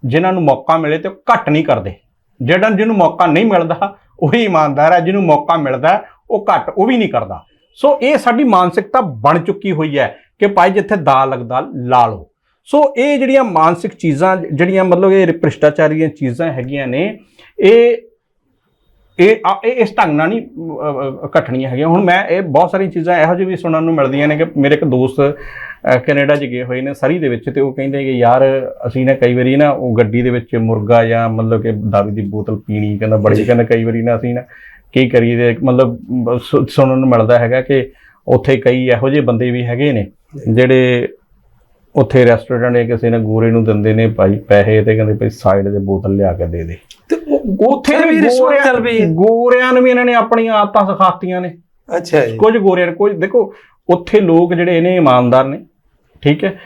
ਜਿਨ੍ਹਾਂ ਨੂੰ ਮੌਕਾ ਮਿਲੇ ਤੇ ਉਹ ਘੱਟ ਨਹੀਂ ਕਰਦੇ। ਜਿਹੜਾ ਜਿਹਨੂੰ ਮੌਕਾ ਨਹੀਂ ਮਿਲਦਾ, ਉਹੀ ਇਮਾਨਦਾਰ ਹੈ, ਜਿਹਨੂੰ ਮੌਕਾ ਮਿਲਦਾ ਉਹ ਘੱਟ, ਉਹ ਵੀ ਨਹੀਂ ਕਰਦਾ। ਸੋ ਇਹ ਸਾਡੀ ਮਾਨਸਿਕਤਾ ਬਣ ਚੁੱਕੀ ਹੋਈ ਹੈ ਕਿ ਭਾਈ ਜਿੱਥੇ ਦਾ ਲੱਗਦਾ, ਲਾ ਲਓ। ਸੋ ਇਹ ਜਿਹੜੀਆਂ ਮਾਨਸਿਕ ਚੀਜ਼ਾਂ, ਜਿਹੜੀਆਂ ਮਤਲਬ ਇਹ ਭ੍ਰਿਸ਼ਟਾਚਾਰੀ ਦੀਆਂ ਚੀਜ਼ਾਂ ਹੈਗੀਆਂ ਨੇ, ਇਹ ਇਹ ਇਸ ਢੰਗ ਨਾਲ ਨਹੀਂ ਘਟਣੀਆਂ ਹੈਗੀਆਂ। ਹੁਣ ਮੈਂ ਇਹ ਬਹੁਤ ਸਾਰੀਆਂ ਚੀਜ਼ਾਂ ਇਹੋ ਜਿਹੀ ਵੀ ਸੁਣਨ ਨੂੰ ਮਿਲਦੀਆਂ ਨੇ ਕਿ ਮੇਰੇ ਇੱਕ ਦੋਸਤ ਕੈਨੇਡਾ 'ਚ ਗਏ ਹੋਏ ਨੇ ਸਰੀ ਦੇ ਵਿੱਚ ਤੇ ਉਹ ਕਹਿੰਦੇ ਕਿ ਯਾਰ ਅਸੀਂ ਨਾ ਕਈ ਵਾਰੀ ਨਾ ਉਹ ਗੱਡੀ ਦੇ ਵਿੱਚ ਮੁਰਗਾ ਜਾਂ ਮਤਲਬ ਕਿ ਦਾਰੂ ਦੀ ਬੋਤਲ ਪੀਣੀ ਕਹਿੰਦਾ ਬੜੀ। ਕਹਿੰਦਾ ਕਈ ਵਾਰੀ ਨਾ ਅਸੀਂ ਨਾ ਕੀ ਕਰੀਏ ਮਤਲਬ ਸੁਣਨ ਨੂੰ ਮਿਲਦਾ ਹੈਗਾ ਕਿ ਉੱਥੇ ਕਈ ਇਹੋ ਜਿਹੇ ਬੰਦੇ ਵੀ ਹੈਗੇ ਨੇ ਜਿਹੜੇ ਉੱਥੇ ਰੈਸਟੋਰੈਂਟ ਨੇ ਕਿਸੇ ਨੇ ਗੋਰੇ ਨੂੰ ਦਿੰਦੇ ਨੇ ਭਾਈ ਪੈਸੇ ਤੇ ਕਹਿੰਦੇ ਭਾਈ ਸਾਈਡ ਦੇ ਬੋਤਲ ਲਿਆ ਕੇ ਦੇ ਦੇ। ਤੇ ਉੱਥੇ ਵੀ ਰਿਸ਼ਵਤ ਗੋਰਿਆਂ- ਚੱਲ ਪਈ ਗੋਰਿਆਂ ਨੂੰ ਵੀ ਇਹਨਾਂ ਨੇ ਆਪਣੀਆਂ ਆਦਤਾਂ ਸਿਖਾਤੀਆਂ ਨੇ। ਅੱਛਾ ਜੀ। ਕੁਝ ਗੋਰਿਆਂ ਨੇ ਕੁਝ ਦੇਖੋ ਉੱਥੇ ਲੋਕ ਜਿਹੜੇ ਨੇ ਇਮਾਨਦਾਰ ਨੇ। ਠੀਕ ਹੈ?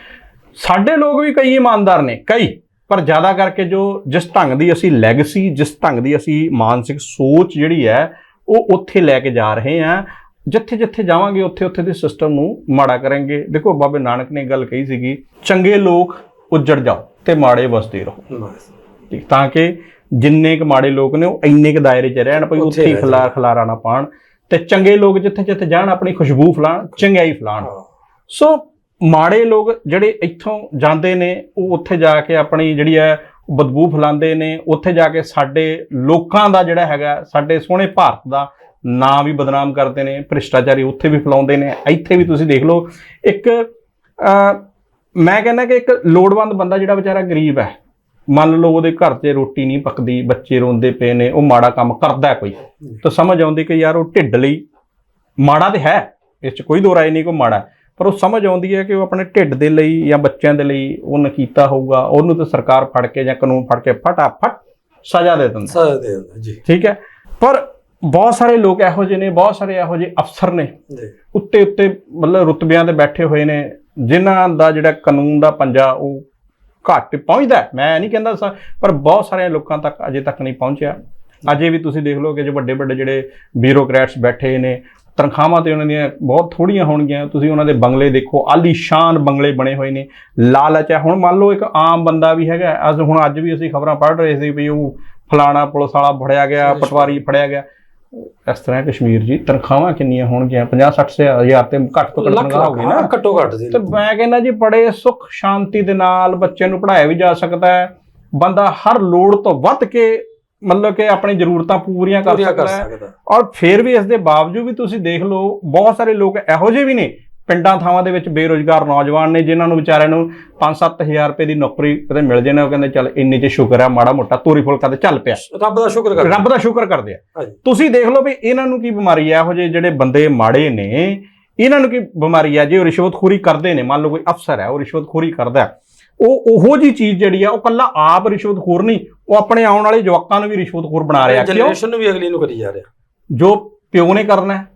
ਸਾਡੇ ਲੋਕ ਵੀ ਕਈ ਇਮਾਨਦਾਰ ਨੇ ਕਈ। ਪਰ ਜ਼ਿਆਦਾ ਕਰਕੇ ਜੋ ਜਿਸ ਢੰਗ ਦੀ ਅਸੀਂ ਲੈਗੇਸੀ ਜਿਸ ਢੰਗ ਦੀ ਅਸੀਂ ਮਾਨਸਿਕ ਸੋਚ ਜਿਹੜੀ ਹੈ ਉਹ ਉੱਥੇ ਲੈ ਕੇ ਜਾ ਰਹੇ ਹਾਂ। ਜਿੱਥੇ ਜਿੱਥੇ ਜਾਵਾਂਗੇ ਉੱਥੇ ਉੱਥੇ ਦੇ ਸਿਸਟਮ ਨੂੰ ਮਾੜਾ ਕਰਾਂਗੇ। ਦੇਖੋ ਬਾਬੇ ਨਾਨਕ ਨੇ ਗੱਲ ਕਹੀ ਸੀਗੀ ਚੰਗੇ ਲੋਕ ਉੱਜੜ ਜਾਓ ਤੇ ਮਾੜੇ ਵਸਦੇ ਰਹੋ। ਠੀਕ ਤਾਂ ਕਿ ਜਿੰਨੇ ਕੁ ਮਾੜੇ ਲੋਕ ਨੇ ਉਹ ਇੰਨੇ ਕੁ ਦਾਇਰੇ 'ਚ ਰਹਿਣ ਭਈ ਉੱਥੇ ਹੀ ਰਹਿ ਖਲਾ ਖਲਾਰਾ ਨਾ ਪਾਣ ਤੇ ਚੰਗੇ ਲੋਕ ਜਿੱਥੇ ਜਿੱਥੇ ਜਾਣ ਆਪਣੀ ਖੁਸ਼ਬੂ ਫਲਾਣ ਚੰਗਿਆਈ ਫਲਾਣ। ਸੋ ਮਾੜੇ ਲੋਕ ਜਿਹੜੇ ਇੱਥੋਂ ਜਾਂਦੇ ਨੇ, ਉਹ ਉੱਥੇ ਜਾ ਕੇ ਆਪਣੀ ਜਿਹੜੀ ਹੈ ਬਦਬੂ ਫਲਾਉਂਦੇ ਨੇ। ਉੱਥੇ ਜਾ ਕੇ ਸਾਡੇ ਲੋਕਾਂ ਦਾ ਜਿਹੜਾ ਹੈਗਾ, ਸਾਡੇ ਸੋਹਣੇ ਭਾਰਤ ਦਾ ਨਾਂ ਵੀ ਬਦਨਾਮ ਕਰਦੇ ਨੇ, ਭ੍ਰਿਸ਼ਟਾਚਾਰੀ ਉੱਥੇ ਵੀ ਫੈਲਾਉਂਦੇ ਨੇ। ਇੱਥੇ ਵੀ ਤੁਸੀਂ ਦੇਖ ਲਓ, ਇੱਕ ਮੈਂ ਕਹਿੰਦਾ ਕਿ ਇੱਕ ਲੋੜਵੰਦ ਬੰਦਾ ਜਿਹੜਾ ਵਿਚਾਰਾ ਗਰੀਬ ਹੈ। ਮੰਨ ਲਓ ਉਹਦੇ ਘਰ 'ਚ ਰੋਟੀ ਨਹੀਂ ਪੱਕਦੀ, ਬੱਚੇ ਰੋਂਦੇ ਪਏ ਨੇ, ਉਹ ਮਾੜਾ ਕੰਮ ਕਰਦਾ ਕੋਈ। ਤਾਂ ਸਮਝ ਆਉਂਦੀ ਕਿ ਯਾਰ ਉਹ ਢਿੱਡ ਲਈ ਮਾੜਾ ਤੇ ਹੈ, ਇਸ 'ਚ ਕੋਈ ਦੋ ਰਾਏ ਨਹੀਂ ਕੋ ਮਾੜਾ ਪਰ ਉਹ ਸਮਝ ਆਉਂਦੀ ਹੈ ਕਿ ਉਹ ਆਪਣੇ ਢਿੱਡ ਦੇ ਲਈ ਜਾਂ ਬੱਚਿਆਂ ਦੇ ਲਈ ਉਹਨੇ ਕੀਤਾ ਹੋਊਗਾ ਉਹਨੂੰ ਤਾਂ ਸਰਕਾਰ ਫੜ ਕੇ ਜਾਂ ਕਾਨੂੰਨ ਫੜ ਕੇ ਫਟਾਫਟ ਸਜ਼ਾ ਦੇ ਦਿੰਦਾ। ਸਜ਼ਾ ਦੇ ਦਿੰਦਾ ਜੀ। ਠੀਕ ਹੈ? ਪਰ ਬਹੁਤ ਸਾਰੇ ਲੋਕ ਇਹੋ ਜਿਹੇ ਨੇ ਬਹੁਤ ਸਾਰੇ ਇਹੋ ਜਿਹੇ ਅਫਸਰ ਨੇ ਉੱਤੇ ਉੱਤੇ ਮਤਲਬ ਰੁਤਬਿਆਂ ਤੇ ਬੈਠੇ ਹੋਏ ਨੇ ਜਿਨ੍ਹਾਂ ਦਾ ਜਿਹੜਾ ਕਾਨੂੰਨ ਦਾ ਪੰਜਾ ਉਹ ਘੱਟ ਪਹੁੰਚਦਾ। ਮੈਂ ਨਹੀਂ ਕਹਿੰਦਾ ਪਰ ਬਹੁਤ ਸਾਰੇ ਲੋਕਾਂ ਤੱਕ ਅਜੇ ਤੱਕ ਨਹੀਂ ਪਹੁੰਚਿਆ। ਅਜੇ ਵੀ ਤੁਸੀਂ ਦੇਖ ਲਓ ਕਿ ਜੋ ਵੱਡੇ ਵੱਡੇ ਜਿਹੜੇ ਬਿਊਰੋਕਰੈਟਸ ਬੈਠੇ ਨੇ ਤਨਖਾਹਾਂ ਤੇ ਉਹਨਾਂ ਦੀਆਂ ਬਹੁਤ ਥੋੜੀਆਂ ਹੋਣਗੀਆਂ। ਤੁਸੀਂ ਉਹਨਾਂ ਦੇ ਬੰਗਲੇ ਦੇਖੋ ਆਲੀਸ਼ਾਨ ਬੰਗਲੇ ਬਣੇ ਹੋਏ ਨੇ। ਲਾਲਚ ਹੈ। ਹੁਣ ਮੰਨ ਲਓ ਇੱਕ ਆਮ ਬੰਦਾ ਵੀ ਹੈਗਾ। ਅੱਜ ਹੁਣ ਅੱਜ ਵੀ ਅਸੀਂ ਖਬਰਾਂ ਪੜ੍ਹ ਰਹੇ ਸੀ ਵੀ ਉਹ ਫਲਾਣਾ ਪੁਲਿਸ ਵਾਲਾ ਫੜਿਆ ਗਿਆ। ਪਟਵਾਰੀ ਫੜਿਆ ਗਿਆ। ਇਸ ਤਰ੍ਹਾਂ ਕਸ਼ਮੀਰ ਜੀ ਤਨਖਾਹਾਂ ਕਿੰਨੀਆਂ ਹੋਣਗੀਆਂ? 50 60 ਹਜ਼ਾਰ ਤੇ ਘੱਟ ਤੋਂ ਘੱਟ ਤਨਖਾਹ ਹੋਗੀ ਨਾ। ਘੱਟੋ ਘੱਟ ਜੀ ਤੇ ਮੈਂ ਕਹਿੰਦਾ ਜੀ ਬੜੇ ਸੁੱਖ ਸ਼ਾਂਤੀ ਦੇ ਨਾਲ ਬੱਚੇ ਨੂੰ ਪੜ੍ਹਾਇਆ ਵੀ ਜਾ ਸਕਦਾ ਹੈ। ਬੰਦਾ ਹਰ ਲੋੜ ਤੋਂ ਵੱਧ ਕੇ ਮਤਲਬ ਕਿ ਆਪਣੀ ਜ਼ਰੂਰਤਾਂ ਪੂਰੀਆਂ ਕਰ ਪੂਰੀਆਂ ਕਰ ਸਕਦਾ ਹੈ। ਸਕਦਾ। ਔਰ ਫਿਰ ਵੀ ਇਸ ਦੇ ਬਾਵਜੂਦ ਵੀ ਤੁਸੀਂ ਦੇਖ ਲਓ ਬਹੁਤ ਸਾਰੇ ਲੋਕ ਇਹੋ ਜਿਹੇ ਵੀ ਨੇ ਪਿੰਡਾਂ ਥਾਵਾਂ ਦੇ ਵਿੱਚ ਬੇਰੋਜ਼ਗਾਰ ਨੌਜਵਾਨ ਨੇ ਜਿਨ੍ਹਾਂ ਨੂੰ ਵਿਚਾਰਿਆਂ ਨੂੰ 5-7000 ਰੁਪਏ ਦੀ ਨੌਕਰੀ ਕਿਤੇ ਮਿਲ ਜੇ ਨਾ ਉਹ ਕਹਿੰਦੇ ਚੱਲ ਇੰਨੇ 'ਚ ਸ਼ੁਕਰ ਹੈ ਮਾੜਾ ਮੋਟਾ ਤੋਰੀ ਫੁਲਕਾ ਤੇ ਚੱਲ ਪਿਆ। ਰੱਬ ਦਾ ਸ਼ੁਕਰ ਕਰ ਰੱਬ ਦਾ ਸ਼ੁਕਰ ਕਰਦੇ ਆ। ਤੁਸੀਂ ਦੇਖ ਲਓ ਵੀ ਇਹਨਾਂ ਨੂੰ ਕੀ ਬਿਮਾਰੀ ਹੈ ਇਹੋ ਜਿਹੇ ਜਿਹੜੇ ਬੰਦੇ ਮਾੜੇ ਨੇ ਇਹਨਾਂ ਨੂੰ ਕੀ ਬਿਮਾਰੀ ਹੈ ਜੇ ਉਹ ਰਿਸ਼ਵਤਖੋਰੀ ਕਰਦੇ ਨੇ ਮੰਨ ਲਓ ਕੋਈ ਅਫਸਰ ਹੈ ਉਹ ਰਿਸ਼ਵਤਖੋਰੀ ਕਰਦਾ ਹੈ, ਉਹ ਉਹੋ ਜੀ ਚੀਜ਼ ਜਿਹੜੀ ਆ ਉਹ ਕੱਲਾ ਆਪ ਰਿਸ਼ਵਤਖੋਰ ਨਹੀਂ ਉਹ ਆਪਣੇ ਆਉਣ ਵਾਲੇ ਜਵਾਕਾਂ ਨੂੰ ਵੀ ਰਿਸ਼ਵਤਖੋਰ ਬਣਾ ਰਿਹਾ। ਕਿਉਂ? ਜਨਰੇਸ਼ਨ ਨੂੰ ਵੀ ਅਗਲੀ ਨੂੰ ਕਰੀ ਜਾ ਰਿਹਾ। ਜੋ ਪਿਓ ਨੇ ਕਰਨਾ ਹੈ,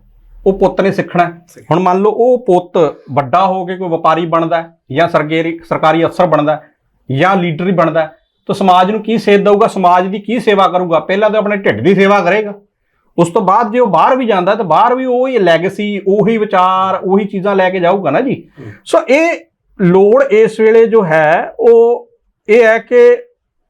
ਉਹ ਪੁੱਤ ਨੇ ਸਿੱਖਣਾ ਹੈ। ਹੁਣ ਮੰਨ ਲਓ ਉਹ ਪੁੱਤ ਵੱਡਾ ਹੋ ਕੇ ਕੋਈ ਵਪਾਰੀ ਬਣਦਾ ਹੈ ਜਾਂ ਸਰਕਾਰੀ ਸਰਕਾਰੀ ਅਫਸਰ ਬਣਦਾ ਹੈ ਜਾਂ ਲੀਡਰ ਹੀ ਬਣਦਾ ਹੈ, ਤਾਂ ਸਮਾਜ ਨੂੰ ਕੀ ਸੇਧ ਦਊਗਾ? ਸਮਾਜ ਦੀ ਕੀ ਸੇਵਾ ਕਰੂਗਾ? ਪਹਿਲਾਂ ਤਾਂ ਆਪਣੇ ਢਿੱਡ ਦੀ ਸੇਵਾ ਕਰੇਗਾ। ਉਸ ਤੋਂ ਬਾਅਦ ਜੇ ਉਹ ਬਾਹਰ ਵੀ ਜਾਂਦਾ ਤਾਂ ਬਾਹਰ ਵੀ ਉਹੀ ਲੈਗੇਸੀ ਉਹੀ ਵਿਚਾਰ ਉਹੀ ਚੀਜ਼ਾਂ ਲੈ ਕੇ ਜਾਊਗਾ ਨਾ ਜੀ। ਸੋ ਇਹ ਲੋੜ ਇਸ ਵੇਲੇ ਜੋ ਹੈ ਉਹ ਇਹ ਹੈ ਕਿ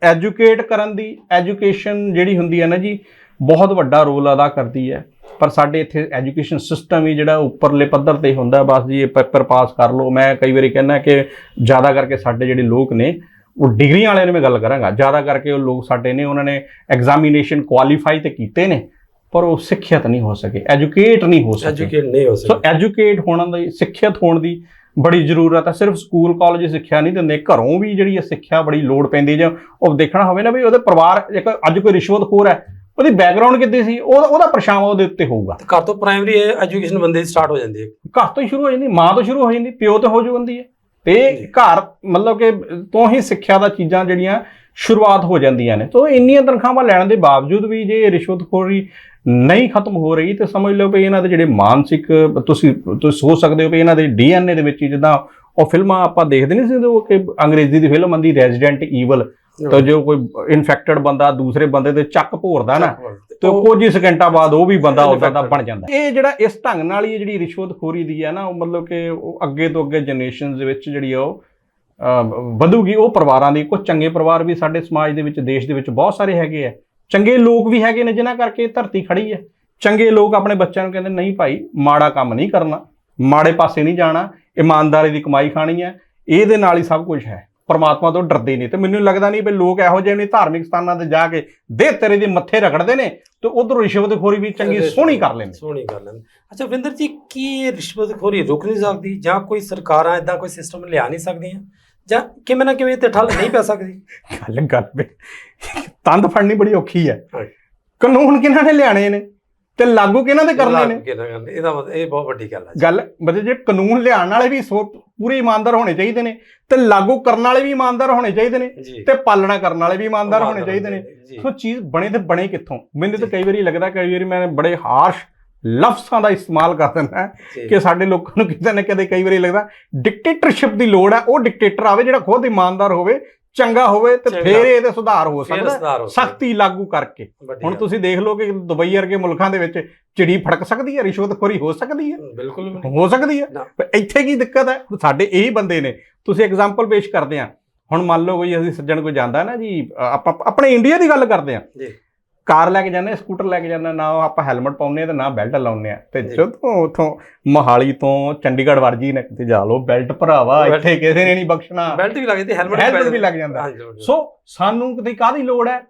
ਐਜੂਕੇਟ ਕਰਨ ਦੀ ਐਜੂਕੇਸ਼ਨ ਜਿਹੜੀ ਹੁੰਦੀ ਹੈ ਨਾ ਜੀ ਬਹੁਤ ਵੱਡਾ ਰੋਲ ਅਦਾ ਕਰਦੀ ਹੈ। ਪਰ ਸਾਡੇ ਇੱਥੇ ਐਜੂਕੇਸ਼ਨ ਸਿਸਟਮ ਹੀ ਜਿਹੜਾ ਉੱਪਰਲੇ ਪੱਧਰ ਤੇ ਹੁੰਦਾ ਬਸ ਜੀ ਇਹ ਪੇਪਰ ਪਾਸ ਕਰ ਲਓ। ਮੈਂ ਕਈ ਵਾਰੀ ਕਹਿੰਦਾ ਕਿ ਜ਼ਿਆਦਾ ਕਰਕੇ ਸਾਡੇ ਜਿਹੜੇ ਲੋਕ ਨੇ ਉਹ ਡਿਗਰੀਆਂ ਵਾਲਿਆਂ ਨੂੰ ਮੈਂ ਗੱਲ ਕਰਾਂਗਾ। ਜ਼ਿਆਦਾ ਕਰਕੇ ਉਹ ਲੋਕ ਸਾਡੇ ਨੇ ਉਹਨਾਂ ਨੇ ਐਗਜ਼ਾਮੀਨੇਸ਼ਨ ਕੁਆਲੀਫਾਈ ਤੇ ਕੀਤੇ ਨੇ ਪਰ ਉਹ ਸਿੱਖਿਅਤ ਨਹੀਂ ਹੋ ਸਕੇ ਐਜੂਕੇਟ ਨਹੀਂ ਹੋ ਸਕੇ। ਐਜੂਕੇਟ ਨਹੀਂ ਹੋ ਸੋ ਸਕਦਾ ਐਜੂਕੇਟ ਹੋਣ ਦੀ ਸਿੱਖਿਅਤ ਹੋਣ ਦੀ ਬੜੀ ਜ਼ਰੂਰਤ ਹੈ ਸਿਰਫ ਸਕੂਲ ਕਾਲਜ ਸਿੱਖਿਆ ਨਹੀਂ ਦਿੰਦੇ। ਘਰੋਂ ਵੀ ਜਿਹੜੀ ਹੈ ਸਿੱਖਿਆ ਬੜੀ ਲੋੜ ਪੈਂਦੀ। ਜੇ। ਉਹ ਦੇਖਣਾ ਹੋਵੇ ਨਾ ਵੀ ਉਹਦੇ ਪਰਿਵਾਰ ਇੱਕ ਅੱਜ ਕੋਈ ਰਿਸ਼ਵਤਖੋਰ ਹੈ ਉਹਦੀ ਬੈਕਗ੍ਰਾਉਂਡ ਕਿੱਦੀ ਸੀ ਉਹਦਾ ਉਹਦਾ ਪਰਛਾਵਾਂ ਉਹਦੇ ਉੱਤੇ ਹੋਊਗਾ। ਘਰ ਤੋਂ ਪ੍ਰਾਇਮਰੀ ਐਜੂਕੇਸ਼ਨ ਬੰਦੇ ਦੀ ਸਟਾਰਟ ਹੋ ਜਾਂਦੀ ਹੈ। ਘਰ ਤੋਂ ਹੀ ਸ਼ੁਰੂ ਹੋ ਜਾਂਦੀ ਮਾਂ ਤੋਂ ਸ਼ੁਰੂ ਹੋ ਜਾਂਦੀ ਪਿਓ ਤੋਂ ਹੋ ਜਾਂਦੀ ਹੈ। ਤੇ। ਘਰ ਮਤਲਬ ਕਿ ਤੋਂ ਹੀ ਸਿੱਖਿਆ ਦਾ ਚੀਜ਼ਾਂ ਜਿਹੜੀਆਂ ਸ਼ੁਰੂਆਤ ਹੋ ਜਾਂਦੀਆਂ ਨੇ। ਤੋਂ ਇੰਨੀਆਂ ਤਨਖਾਹਾਂ ਲੈਣ ਦੇ ਬਾਵਜੂਦ ਵੀ ਜੇ ਰਿਸ਼ਵਤਖੋਰੀ ਨਹੀਂ ਖਤਮ ਹੋ ਰਹੀ ਤੇ ਸਮਝ ਲਓ ਵੀ ਇਹਨਾਂ ਦੇ ਜਿਹੜੇ ਮਾਨਸਿਕ ਤੁਸੀਂ ਤੁਸੀਂ ਸੋਚ ਸਕਦੇ ਹੋ ਵੀ ਇਹਨਾਂ ਦੇ ਡੀਐਨਏ ਦੇ ਵਿੱਚ ਜਿੱਦਾਂ ਉਹ ਫਿਲਮਾਂ ਆਪਾਂ ਦੇਖਦੇ ਨਹੀਂ ਸੀ ਉਹ ਕਿ ਅੰਗਰੇਜ਼ੀ ਦੀ ਫਿਲਮ ਆਂਦੀ ਰੈਜ਼ੀਡੈਂਟ ਈਵਲ ਤਾਂ ਜੋ ਕੋਈ ਇਨਫੈਕਟਡ ਬੰਦਾ ਦੂਸਰੇ ਬੰਦੇ ਤੇ ਚੱਕ ਭੋਰਦਾ ਨਾ ਤੇ ਉਹ ਕੁਝ ਹੀ ਸਕਿੰਟਾਂ ਬਾਅਦ ਉਹ ਵੀ ਬੰਦਾ ਉਦਾਂ ਦਾ. ਬਣ ਜਾਂਦਾ। ਇਹ ਜਿਹੜਾ ਇਸ ਢੰਗ ਨਾਲ ਹੀ ਜਿਹੜੀ ਰਿਸ਼ਵਤਖੋਰੀ ਦੀ ਹੈ ਨਾ ਉਹ ਮਤਲਬ ਕਿ ਉਹ ਅੱਗੇ ਤੋਂ ਅੱਗੇ ਜਨਰੇਸ਼ਨਸ ਦੇ ਵਿੱਚ ਜਿਹੜੀ ਆ ਉਹ ਵਧੂਗੀ। ਉਹ ਪਰਿਵਾਰਾਂ ਦੀ ਕੁਝ ਚੰਗੇ ਪਰਿਵਾਰ ਵੀ ਸਾਡੇ ਸਮਾਜ ਦੇ ਵਿੱਚ ਦੇਸ਼ ਦੇ ਵਿੱਚ ਬਹੁਤ ਸਾਰੇ ਹੈਗੇ ਆ। ਚੰਗੇ ਲੋਕ ਵੀ ਹੈਗੇ ਨੇ ਜਿਨ੍ਹਾਂ ਕਰਕੇ ਧਰਤੀ ਖੜੀ ਹੈ। ਚੰਗੇ ਲੋਕ ਆਪਣੇ ਬੱਚਿਆਂ ਨੂੰ ਕਹਿੰਦੇ ਨਹੀਂ ਭਾਈ ਮਾੜਾ ਕੰਮ ਨਹੀਂ ਕਰਨਾ। ਮਾੜੇ ਪਾਸੇ ਨਹੀਂ ਜਾਣਾ। ਇਮਾਨਦਾਰੀ ਦੀ ਕਮਾਈ ਖਾਣੀ ਹੈ। ਇਹਦੇ ਨਾਲ ਹੀ ਸਭ ਕੁਝ ਹੈ। ਪਰਮਾਤਮਾ ਤੋਂ ਡਰਦੇ ਨਹੀਂ। ਤੇ ਮੈਨੂੰ ਲੱਗਦਾ ਨਹੀਂ ਵੀ ਲੋਕ ਇਹੋ ਜਿਹੇ ਨੇ ਧਾਰਮਿਕ ਸਥਾਨਾਂ ਤੇ ਜਾ ਕੇ ਦੇ ਤੇਰੇ ਦੇ ਮੱਥੇ ਰਗੜਦੇ ਨੇ ਤੇ ਉਧਰ ਰਿਸ਼ਵਤਖੋਰੀ ਵੀ ਚੰਗੀ ਸੋਹਣੀ ਕਰ ਲੈਂਦੇ। ਸੋਹਣੀ ਕਰ ਲੈਂਦੇ। ਅੱਛਾ ਵਿੰਦਰ ਜੀ ਕੀ ਇਹ ਰਿਸ਼ਵਤਖੋਰੀ ਰੁਕ ਨਹੀਂ ਸਕਦੀ? ਜਾਂ ਕੋਈ ਸਰਕਾਰਾਂ ਇਦਾਂ ਕੋਈ ਸਿਸਟਮ ਲਿਆ ਨਹੀਂ ਸਕਦੀਆਂ? ਜਾਂ ਕਿਵੇਂ ਨਾ ਕਿਵੇਂ ਤੇ ਠੱਲ ਨਹੀਂ ਪੈ ਸਕਦੀ? ਗੱਲ ਗੱਲ ਤੰਦ ਫੜਨੀ ਬੜੀ ਔਖੀ ਹੈ। ਕਾਨੂੰਨ ਕਿਹਨਾਂ ਨੇ ਲਿਆਣੇ ਨੇ ਤੇ ਲਾਗੂ ਕਿਹਨਾਂ ਦੇ ਕਰਨੇ ਨੇ ਇਹਦਾ ਇਹ ਬਹੁਤ ਵੱਡੀ ਗੱਲ ਹੈ ਜੀ। ਗੱਲ ਮਤਲਬ ਜੇ ਕਾਨੂੰਨ ਲਿਆਉਣ ਵਾਲੇ ਵੀ ਪੂਰੇ ਇਮਾਨਦਾਰ ਹੋਣੇ ਚਾਹੀਦੇ ਨੇ ਤੇ ਲਾਗੂ ਕਰਨ ਵਾਲੇ ਵੀ ਇਮਾਨਦਾਰ ਹੋਣੇ ਚਾਹੀਦੇ ਨੇ ਤੇ ਪਾਲਣਾ ਕਰਨ ਵਾਲੇ ਵੀ ਇਮਾਨਦਾਰ ਹੋਣੇ ਚਾਹੀਦੇ ਨੇ ਸੋ ਚੀਜ਼ ਬਣੇ ਤੇ ਬਣੇ ਕਿੱਥੋਂ ਮੈਨੂੰ ਤਾਂ। ਕਈ ਵਾਰੀ ਲੱਗਦਾ ਕਈ ਵਾਰੀ ਮੈਂ ਬੜੇ ਹਾਰਸ਼ ਲਫ਼ਜ਼ਾਂ ਦਾ ਇਸਤੇਮਾਲ ਕਰ ਦਿੰਦਾ। ਕਿ ਸਾਡੇ ਲੋਕਾਂ ਨੂੰ ਕਿਤੇ ਨਾ ਕਿਤੇ ਕਈ ਵਾਰੀ ਲੱਗਦਾ ਡਿਕਟੇਟਰਸ਼ਿਪ ਦੀ ਲੋੜ ਹੈ ਉਹ ਡਿਕਟੇਟਰ ਆਵੇ ਜਿਹੜਾ ਖੁਦ ਇਮਾਨਦਾਰ ਹੋਵੇ ਚੰਗਾ ਹੋਵੇ ਤੇ। ਫੇਰ ਇਹਦੇ ਸੁਧਾਰ ਹੋ ਸਕਦਾ। ਸਖਤੀ ਲਾਗੂ ਕਰਕੇ। ਹੁਣ। ਤੁਸੀਂ ਦੇਖ ਲਓ ਕਿ ਦੁਬਈ ਵਰਗੇ ਮੁਲਕਾਂ ਦੇ ਵਿੱਚ ਚਿੜੀ ਫੜਕ ਸਕਦੀ ਹੈ ਰਿਸ਼ਵਤਖੋਰੀ ਹੋ ਸਕਦੀ ਹੈ। ਬਿਲਕੁਲ ਹੋ ਸਕਦੀ ਹੈ। ਪਰ ਇੱਥੇ ਕੀ ਦਿੱਕਤ ਹੈ? ਸਾਡੇ ਇਹੀ ਬੰਦੇ ਨੇ। ਤੁਸੀਂ ਐਗਜ਼ਾਮਪਲ ਪੇਸ਼ ਕਰਦੇ ਆ। ਹੁਣ ਮੰਨ ਲਓ ਕੋਈ ਅਸੀਂ ਸੱਜਣ ਕੋਈ ਜਾਂਦਾ ਨਾ ਜੀ ਆਪਾਂ ਆਪਣੇ ਇੰਡੀਆ ਦੀ ਗੱਲ ਕਰਦੇ ਆ। ਜੀ। ਕਾਰ ਲੈ ਕੇ ਜਾਂਦੇ ਸਕੂਟਰ ਲੈ ਕੇ ਜਾਂਦੇ ਆ, ਨਾ ਉਹ ਆਪਾਂ ਹੈਲਮਟ ਪਾਉਂਦੇ ਆ ਤੇ ਨਾ ਬੈਲਟ ਲਾਉਂਦੇ ਆ ਤੇ। ਜਦੋਂ ਉਥੋਂ ਮੋਹਾਲੀ ਤੋਂ ਚੰਡੀਗੜ੍ਹ ਵਰਜੀ ਨੇ ਕਿਤੇ ਜਾ ਲਓ ਬੈਲਟ ਭਰਾਵਾ ਇੱਥੇ ਕਿਸੇ ਨੇ ਨਹੀਂ ਬਖਸ਼ਣਾ। ਬੈਲਟ ਵੀ ਲੱਗਦੀ ਹੈਲਮਟ ਹੈਲਮਟ ਵੀ ਲੱਗ ਜਾਂਦਾ। ਸੋ ਸਾਨੂੰ ਕਿਤੇ ਕਾਹਦੀ ਲੋੜ ਹੈ?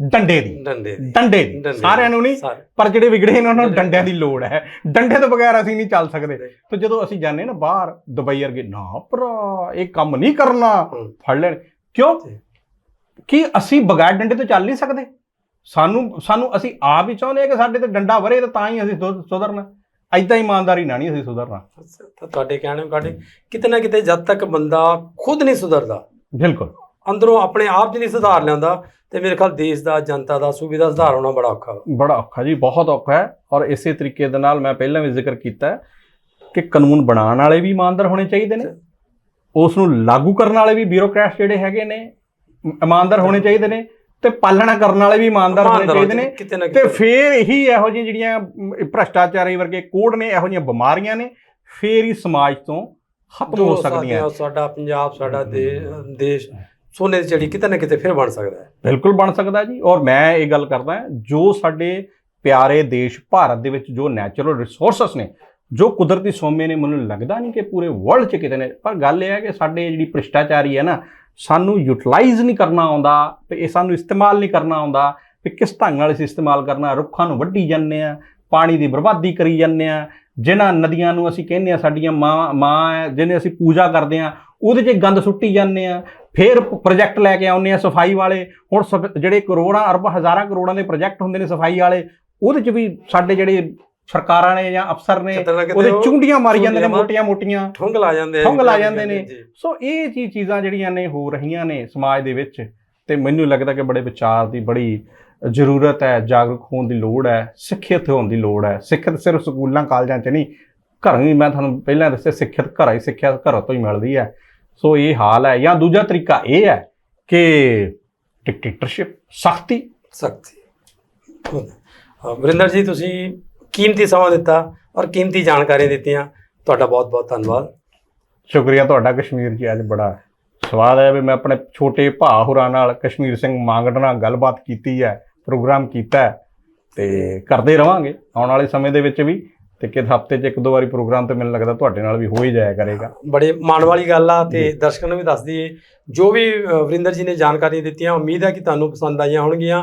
ਡੰਡੇ ਦੀ। ਡੰਡੇ ਦੀ। ਸਾਰਿਆਂ ਨੂੰ ਨਹੀਂ ਪਰ ਜਿਹੜੇ ਵਿਗੜੇ ਨੇ ਉਹਨਾਂ ਨੂੰ ਡੰਡੇ। ਡੰਡਿਆਂ ਦੀ ਲੋੜ ਹੈ। ਡੰਡੇ ਤੋਂ ਬਗੈਰ ਅਸੀਂ ਨਹੀਂ ਚੱਲ ਸਕਦੇ। ਤੇ ਜਦੋਂ ਅਸੀਂ ਜਾਂਦੇ ਨਾ ਬਾਹਰ ਦੁਬਈ ਵਰਗੇ ਨਾ ਭਰਾ ਇਹ ਕੰਮ ਨਹੀਂ ਕਰਨਾ। ਫੜ ਲੈਣ। ਕਿਉਂ। ਕਿ ਅਸੀਂ ਬਗੈਰ ਡੰਡੇ ਤੋਂ ਚੱਲ ਨਹੀਂ ਸਕਦੇ? ਸਾਨੂੰ ਸਾਨੂੰ ਅਸੀਂ ਆਪ ਹੀ ਚਾਹੁੰਦੇ ਆ ਕਿ ਸਾਡੇ ਤੇ ਡੰਡਾ ਵਰੇ ਤੇ ਤਾਂ ਹੀ ਅਸੀਂ ਸੁਧ- ਸੁਧਰਨਾ। ਐਦਾਂ ਇਮਾਨਦਾਰੀ ਨਾਲ ਨਹੀਂ ਅਸੀਂ ਸੁਧਰਨਾ। ਤਾਂ ਤੁਹਾਡੇ ਕਹਿਣੇ ਮੁਤਾਬਿਕ ਕਿਤੇ ਨਾ ਕਿਤੇ ਜਦ ਤੱਕ ਬੰਦਾ ਖੁਦ ਨਹੀਂ ਸੁਧਰਦਾ ਬਿਲਕੁਲ। ਅੰਦਰੋਂ ਆਪਣੇ ਆਪ 'ਚ ਨਹੀਂ ਸੁਧਾਰ ਲਿਆਉਂਦਾ ਤੇ ਮੇਰੇ ਖਿਆਲ ਦੇਸ਼ ਦਾ ਜਨਤਾ ਦਾ ਸੂਬੇ ਦਾ ਸੁਧਾਰ ਹੋਣਾ ਬੜਾ ਔਖਾ। ਬੜਾ ਔਖਾ ਜੀ ਬਹੁਤ ਔਖਾ ਹੈ। ਔਰ ਇਸੇ ਤਰੀਕੇ ਦੇ ਨਾਲ ਮੈਂ ਪਹਿਲਾਂ ਵੀ ਜ਼ਿਕਰ ਕੀਤਾ ਕਿ ਕਾਨੂੰਨ ਬਣਾਉਣ ਵਾਲੇ ਵੀ ਇਮਾਨਦਾਰ ਹੋਣੇ ਚਾਹੀਦੇ ਨੇ। ਉਸ ਨੂੰ ਲਾਗੂ ਕਰਨ ਵਾਲੇ ਵੀ ਬਿਊਰੋਕਰੈਟਸ ਜਿਹੜੇ ਹੈਗੇ ਨੇ ਇਮਾਨਦਾਰ ਹੋਣੇ ਚਾਹੀਦੇ ਨੇ। ਤੇ ਪਾਲਣਾ ਕਰਨ ਵਾਲੇ ਵੀ ਇਮਾਨਦਾਰ ਹੋਣੇ ਚਾਹੀਦੇ ਨੇ ਤੇ ਫੇਰ ਇਹੀ ਇਹੋ ਜਿਹੀਆਂ ਜਿਹੜੀਆਂ ਭ੍ਰਸ਼ਟਾਚਾਰੀ ਵਰਗੇ ਕੋਡ ਨੇ ਇਹੋ ਜਿਹੀਆਂ ਬਿਮਾਰੀਆਂ ਨੇ ਫੇਰ ਹੀ ਸਮਾਜ ਤੋਂ ਖਤਮ ਹੋ ਸਕਦੀਆਂ ਸਾਡਾ- ਪੰਜਾਬ ਸਾਡਾ ਦੇਸ਼ ਸੋਨੇ ਦੀ ਚੜੀ ਕਿਤੇ ਨਾ ਕਿਤੇ ਫਿਰ ਬਣ ਸਕਦਾ ਹੈ। ਬਿਲਕੁਲ ਬਣ ਸਕਦਾ ਜੀ। ਔਰ ਮੈਂ ਇਹ ਗੱਲ ਕਰਦਾ ਜੋ ਸਾਡੇ ਪਿਆਰੇ ਦੇਸ਼ ਭਾਰਤ ਦੇ ਵਿੱਚ ਜੋ ਨੈਚੁਰਲ ਰਿਸੋਰਸਸ ਨੇ ਜੋ ਕੁਦਰਤੀ ਸੋਮੇ ਨੇ ਮੈਨੂੰ ਲੱਗਦਾ ਨਹੀਂ ਕਿ ਪੂਰੇ ਵਰਲਡ 'ਚ ਕਿਤੇ ਨੇ। ਪਰ ਗੱਲ ਇਹ ਹੈ ਕਿ ਸਾਡੇ ਜਿਹੜੀ ਭ੍ਰਿਸ਼ਟਾਚਾਰੀ ਹੈ ਨਾ ਸਾਨੂੰ ਯੂਟਿਲਾਈਜ਼ ਨਹੀਂ ਕਰਨਾ ਆਉਂਦਾ, ਤੇ ਇਹ ਸਾਨੂੰ ਇਸਤੇਮਾਲ ਨਹੀਂ ਕਰਨਾ ਆਉਂਦਾ, ਵੀ ਕਿਸ ਢੰਗ ਨਾਲ ਅਸੀਂ ਇਸਤੇਮਾਲ ਕਰਨਾ, ਰੁੱਖਾਂ ਨੂੰ ਵੱਢੀ ਜਾਂਦੇ ਆ ਪਾਣੀ ਦੀ ਬਰਬਾਦੀ ਕਰੀ ਜਾਂਦੇ ਆ ਜਿਨ੍ਹਾਂ ਨਦੀਆਂ ਨੂੰ ਅਸੀਂ ਕਹਿੰਦੇ ਆ ਸਾਡੀਆਂ ਮਾਂ ਮਾਂ ਹੈ, ਜਿਹਨੇ ਅਸੀਂ ਪੂਜਾ ਕਰਦੇ ਆ ਉਹਦੇ 'ਚ ਗੰਦ ਸੁੱਟੀ ਜਾਂਦੇ ਆ ਫਿਰ ਪ੍ਰੋਜੈਕਟ ਲੈ ਕੇ ਆਉਂਦੇ ਆ ਸਫ਼ਾਈ ਵਾਲੇ, ਹੁਣ ਸਫ- ਜਿਹੜੇ ਕਰੋੜਾਂ, ਅਰਬ, ਹਜ਼ਾਰਾਂ ਕਰੋੜਾਂ ਦੇ ਪ੍ਰੋਜੈਕਟ ਹੁੰਦੇ ਨੇ ਸਫ਼ਾਈ ਵਾਲੇ, ਉਹਦੇ 'ਚ ਵੀ ਸਾਡੇ ਜਿਹੜੇ ਸਰਕਾਰਾਂ ਨੇ ਜਾਂ ਅਫਸਰ ਨੇ ਉਹਦੇ ਉਹ ਚੁੰਡੀਆਂ ਮਾਰੀ ਜਾਂਦੇ ਨੇ ਚੁੰਡੀਆਂ ਮਾਰ- ਮੋਟੀਆਂ ਮੋਟੀਆਂ। ਠੁੰਗ ਲਾ ਜਾਂਦੇ ਠੁੰਗ ਲਾ ਜਾਂਦੇ ਨੇ। ਸੋ ਇਹ ਜੀ ਚੀਜ਼ਾਂ ਜਿਹੜੀਆਂ ਨੇ ਹੋ ਰਹੀਆਂ ਨੇ ਸਮਾਜ ਦੇ ਵਿੱਚ ਤੇ ਮੈਨੂੰ ਲੱਗਦਾ ਕਿ ਬੜੇ ਵਿਚਾਰ ਦੀ ਬੜੀ ਜ਼ਰੂਰਤ ਹੈ ਜਾਗਰੂਕ ਹੋਣ ਦੀ ਲੋੜ ਹੈ ਸਿੱਖਿਅਤ ਹੋਣ ਦੀ ਲੋੜ ਹੈ। ਸਿੱਖਿਅਤ ਸਿਰਫ ਸਕੂਲਾਂ ਕਾਲਜਾਂ 'ਚ ਨਹੀਂ ਘਰੋਂ ਹੀ ਮੈਂ ਤੁਹਾਨੂੰ ਪਹਿਲਾਂ ਦੱਸਿਆ ਸਿੱਖਿਅਤ ਘਰਾਂ ਹੀ ਸਿੱਖਿਆ ਘਰੋਂ ਤੋਂ ਹੀ ਮਿਲਦੀ ਹੈ। ਸੋ ਇਹ ਹਾਲ ਹੈ। ਜਾਂ ਦੂਜਾ ਤਰੀਕਾ ਇਹ ਹੈ ਕਿ ਡਿਕਟੇਟਰਸ਼ਿਪ ਸਖਤੀ। ਸਖਤੀ। ਵਰਿੰਦਰ ਜੀ ਤੁਸੀਂ ਕੀਮਤੀ ਸਮਾਂ ਦਿੱਤਾ ਔਰ ਕੀਮਤੀ ਜਾਣਕਾਰੀ ਦਿੱਤੀਆਂ। ਤੁਹਾਡਾ ਬਹੁਤ ਬਹੁਤ ਧੰਨਵਾਦ। ਸ਼ੁਕਰੀਆ ਤੁਹਾਡਾ ਕਸ਼ਮੀਰ ਜੀ ਅੱਜ ਬੜਾ ਸਵਾਦ ਹੈ ਵੀ ਮੈਂ ਆਪਣੇ ਛੋਟੇ ਭਾ ਹੋਰਾਂ ਨਾਲ ਕਸ਼ਮੀਰ ਸਿੰਘ ਮਾਂਗਟ ਨਾਲ ਗੱਲਬਾਤ ਕੀਤੀ ਹੈ ਪ੍ਰੋਗਰਾਮ ਕੀਤਾ ਹੈ ਤੇ ਕਰਦੇ ਰਵਾਂਗੇ। ਆਉਣ ਵਾਲੇ ਸਮੇਂ ਦੇ ਵਿੱਚ ਵੀ ਤੇ ਕਿ ਹਫ਼ਤੇ 'ਚ ਇੱਕ ਦੋ ਵਾਰੀ ਪ੍ਰੋਗਰਾਮ ਤੇ ਮੈਨੂੰ ਲੱਗਦਾ ਤੁਹਾਡੇ ਨਾਲ ਵੀ ਹੋ ਹੀ ਜਾਇਆ ਕਰੇਗਾ। ਬੜੇ ਮਾਣ ਵਾਲੀ ਗੱਲ ਆ ਤੇ। ਦਰਸ਼ਕਾਂ ਨੂੰ ਵੀ ਦੱਸ ਦਈਏ ਜੋ ਵੀ ਵਰਿੰਦਰ ਜੀ ਨੇ ਜਾਣਕਾਰੀਆਂ ਦਿੱਤੀਆਂ ਉਮੀਦ ਹੈ ਕਿ ਤੁਹਾਨੂੰ ਪਸੰਦ ਆਈਆਂ ਹੋਣਗੀਆਂ।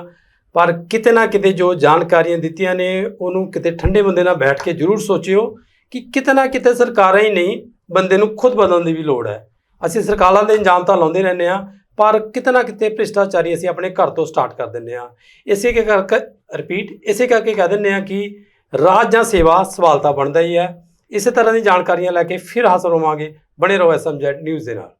ਪਰ ਕਿਤੇ ਨਾ ਕਿਤੇ ਜੋ ਜਾਣਕਾਰੀਆਂ ਦਿੱਤੀਆਂ ਨੇ, ਉਹਨੂੰ ਕਿਤੇ ਠੰਡੇ ਬੰਦੇ ਨਾਲ ਬੈਠ ਕੇ ਜ਼ਰੂਰ ਸੋਚਿਓ ਕਿ ਕਿਤੇ ਨਾ ਕਿਤੇ ਸਰਕਾਰਾਂ ਹੀ ਨਹੀਂ, ਬੰਦੇ ਨੂੰ ਖੁਦ ਬਦਲਣ ਦੀ ਵੀ ਲੋੜ ਹੈ। ਅਸੀਂ ਸਰਕਾਰਾਂ ਦੇ ਇੰਜਾਮ ਤਾਂ ਲਾਉਂਦੇ ਰਹਿੰਦੇ ਆ ਪਰ ਕਿਤੇ ਨਾ ਕਿਤੇ ਭ੍ਰਿਸ਼ਟਾਚਾਰੀ ਅਸੀਂ ਆਪਣੇ ਘਰ ਤੋਂ ਸਟਾਰਟ ਕਰ ਦਿੰਦੇ ਆ ਇਸੇ ਕੇ ਕਰਕੇ ਰਿਪੀਟ ਇਸੇ ਕਰਕੇ ਕਹਿ ਦਿੰਦੇ ਆ ਕਿ ਰਾਜ ਜਾਂ ਸੇਵਾ ਸਵਾਲਤਾ ਬਣਦਾ ਹੀ ਹੈ। ਇਸੇ ਤਰ੍ਹਾਂ ਦੀ ਜਾਣਕਾਰੀਆਂ ਲੈ ਕੇ ਫਿਰ ਹਾਜ਼ਰ ਹੋਵਾਂਗੇ। ਬਣੇ ਰਹੋ ਐਸਐਮਜੈਡ ਨਿਊਜ਼ ਦੇ ਨਾਲ।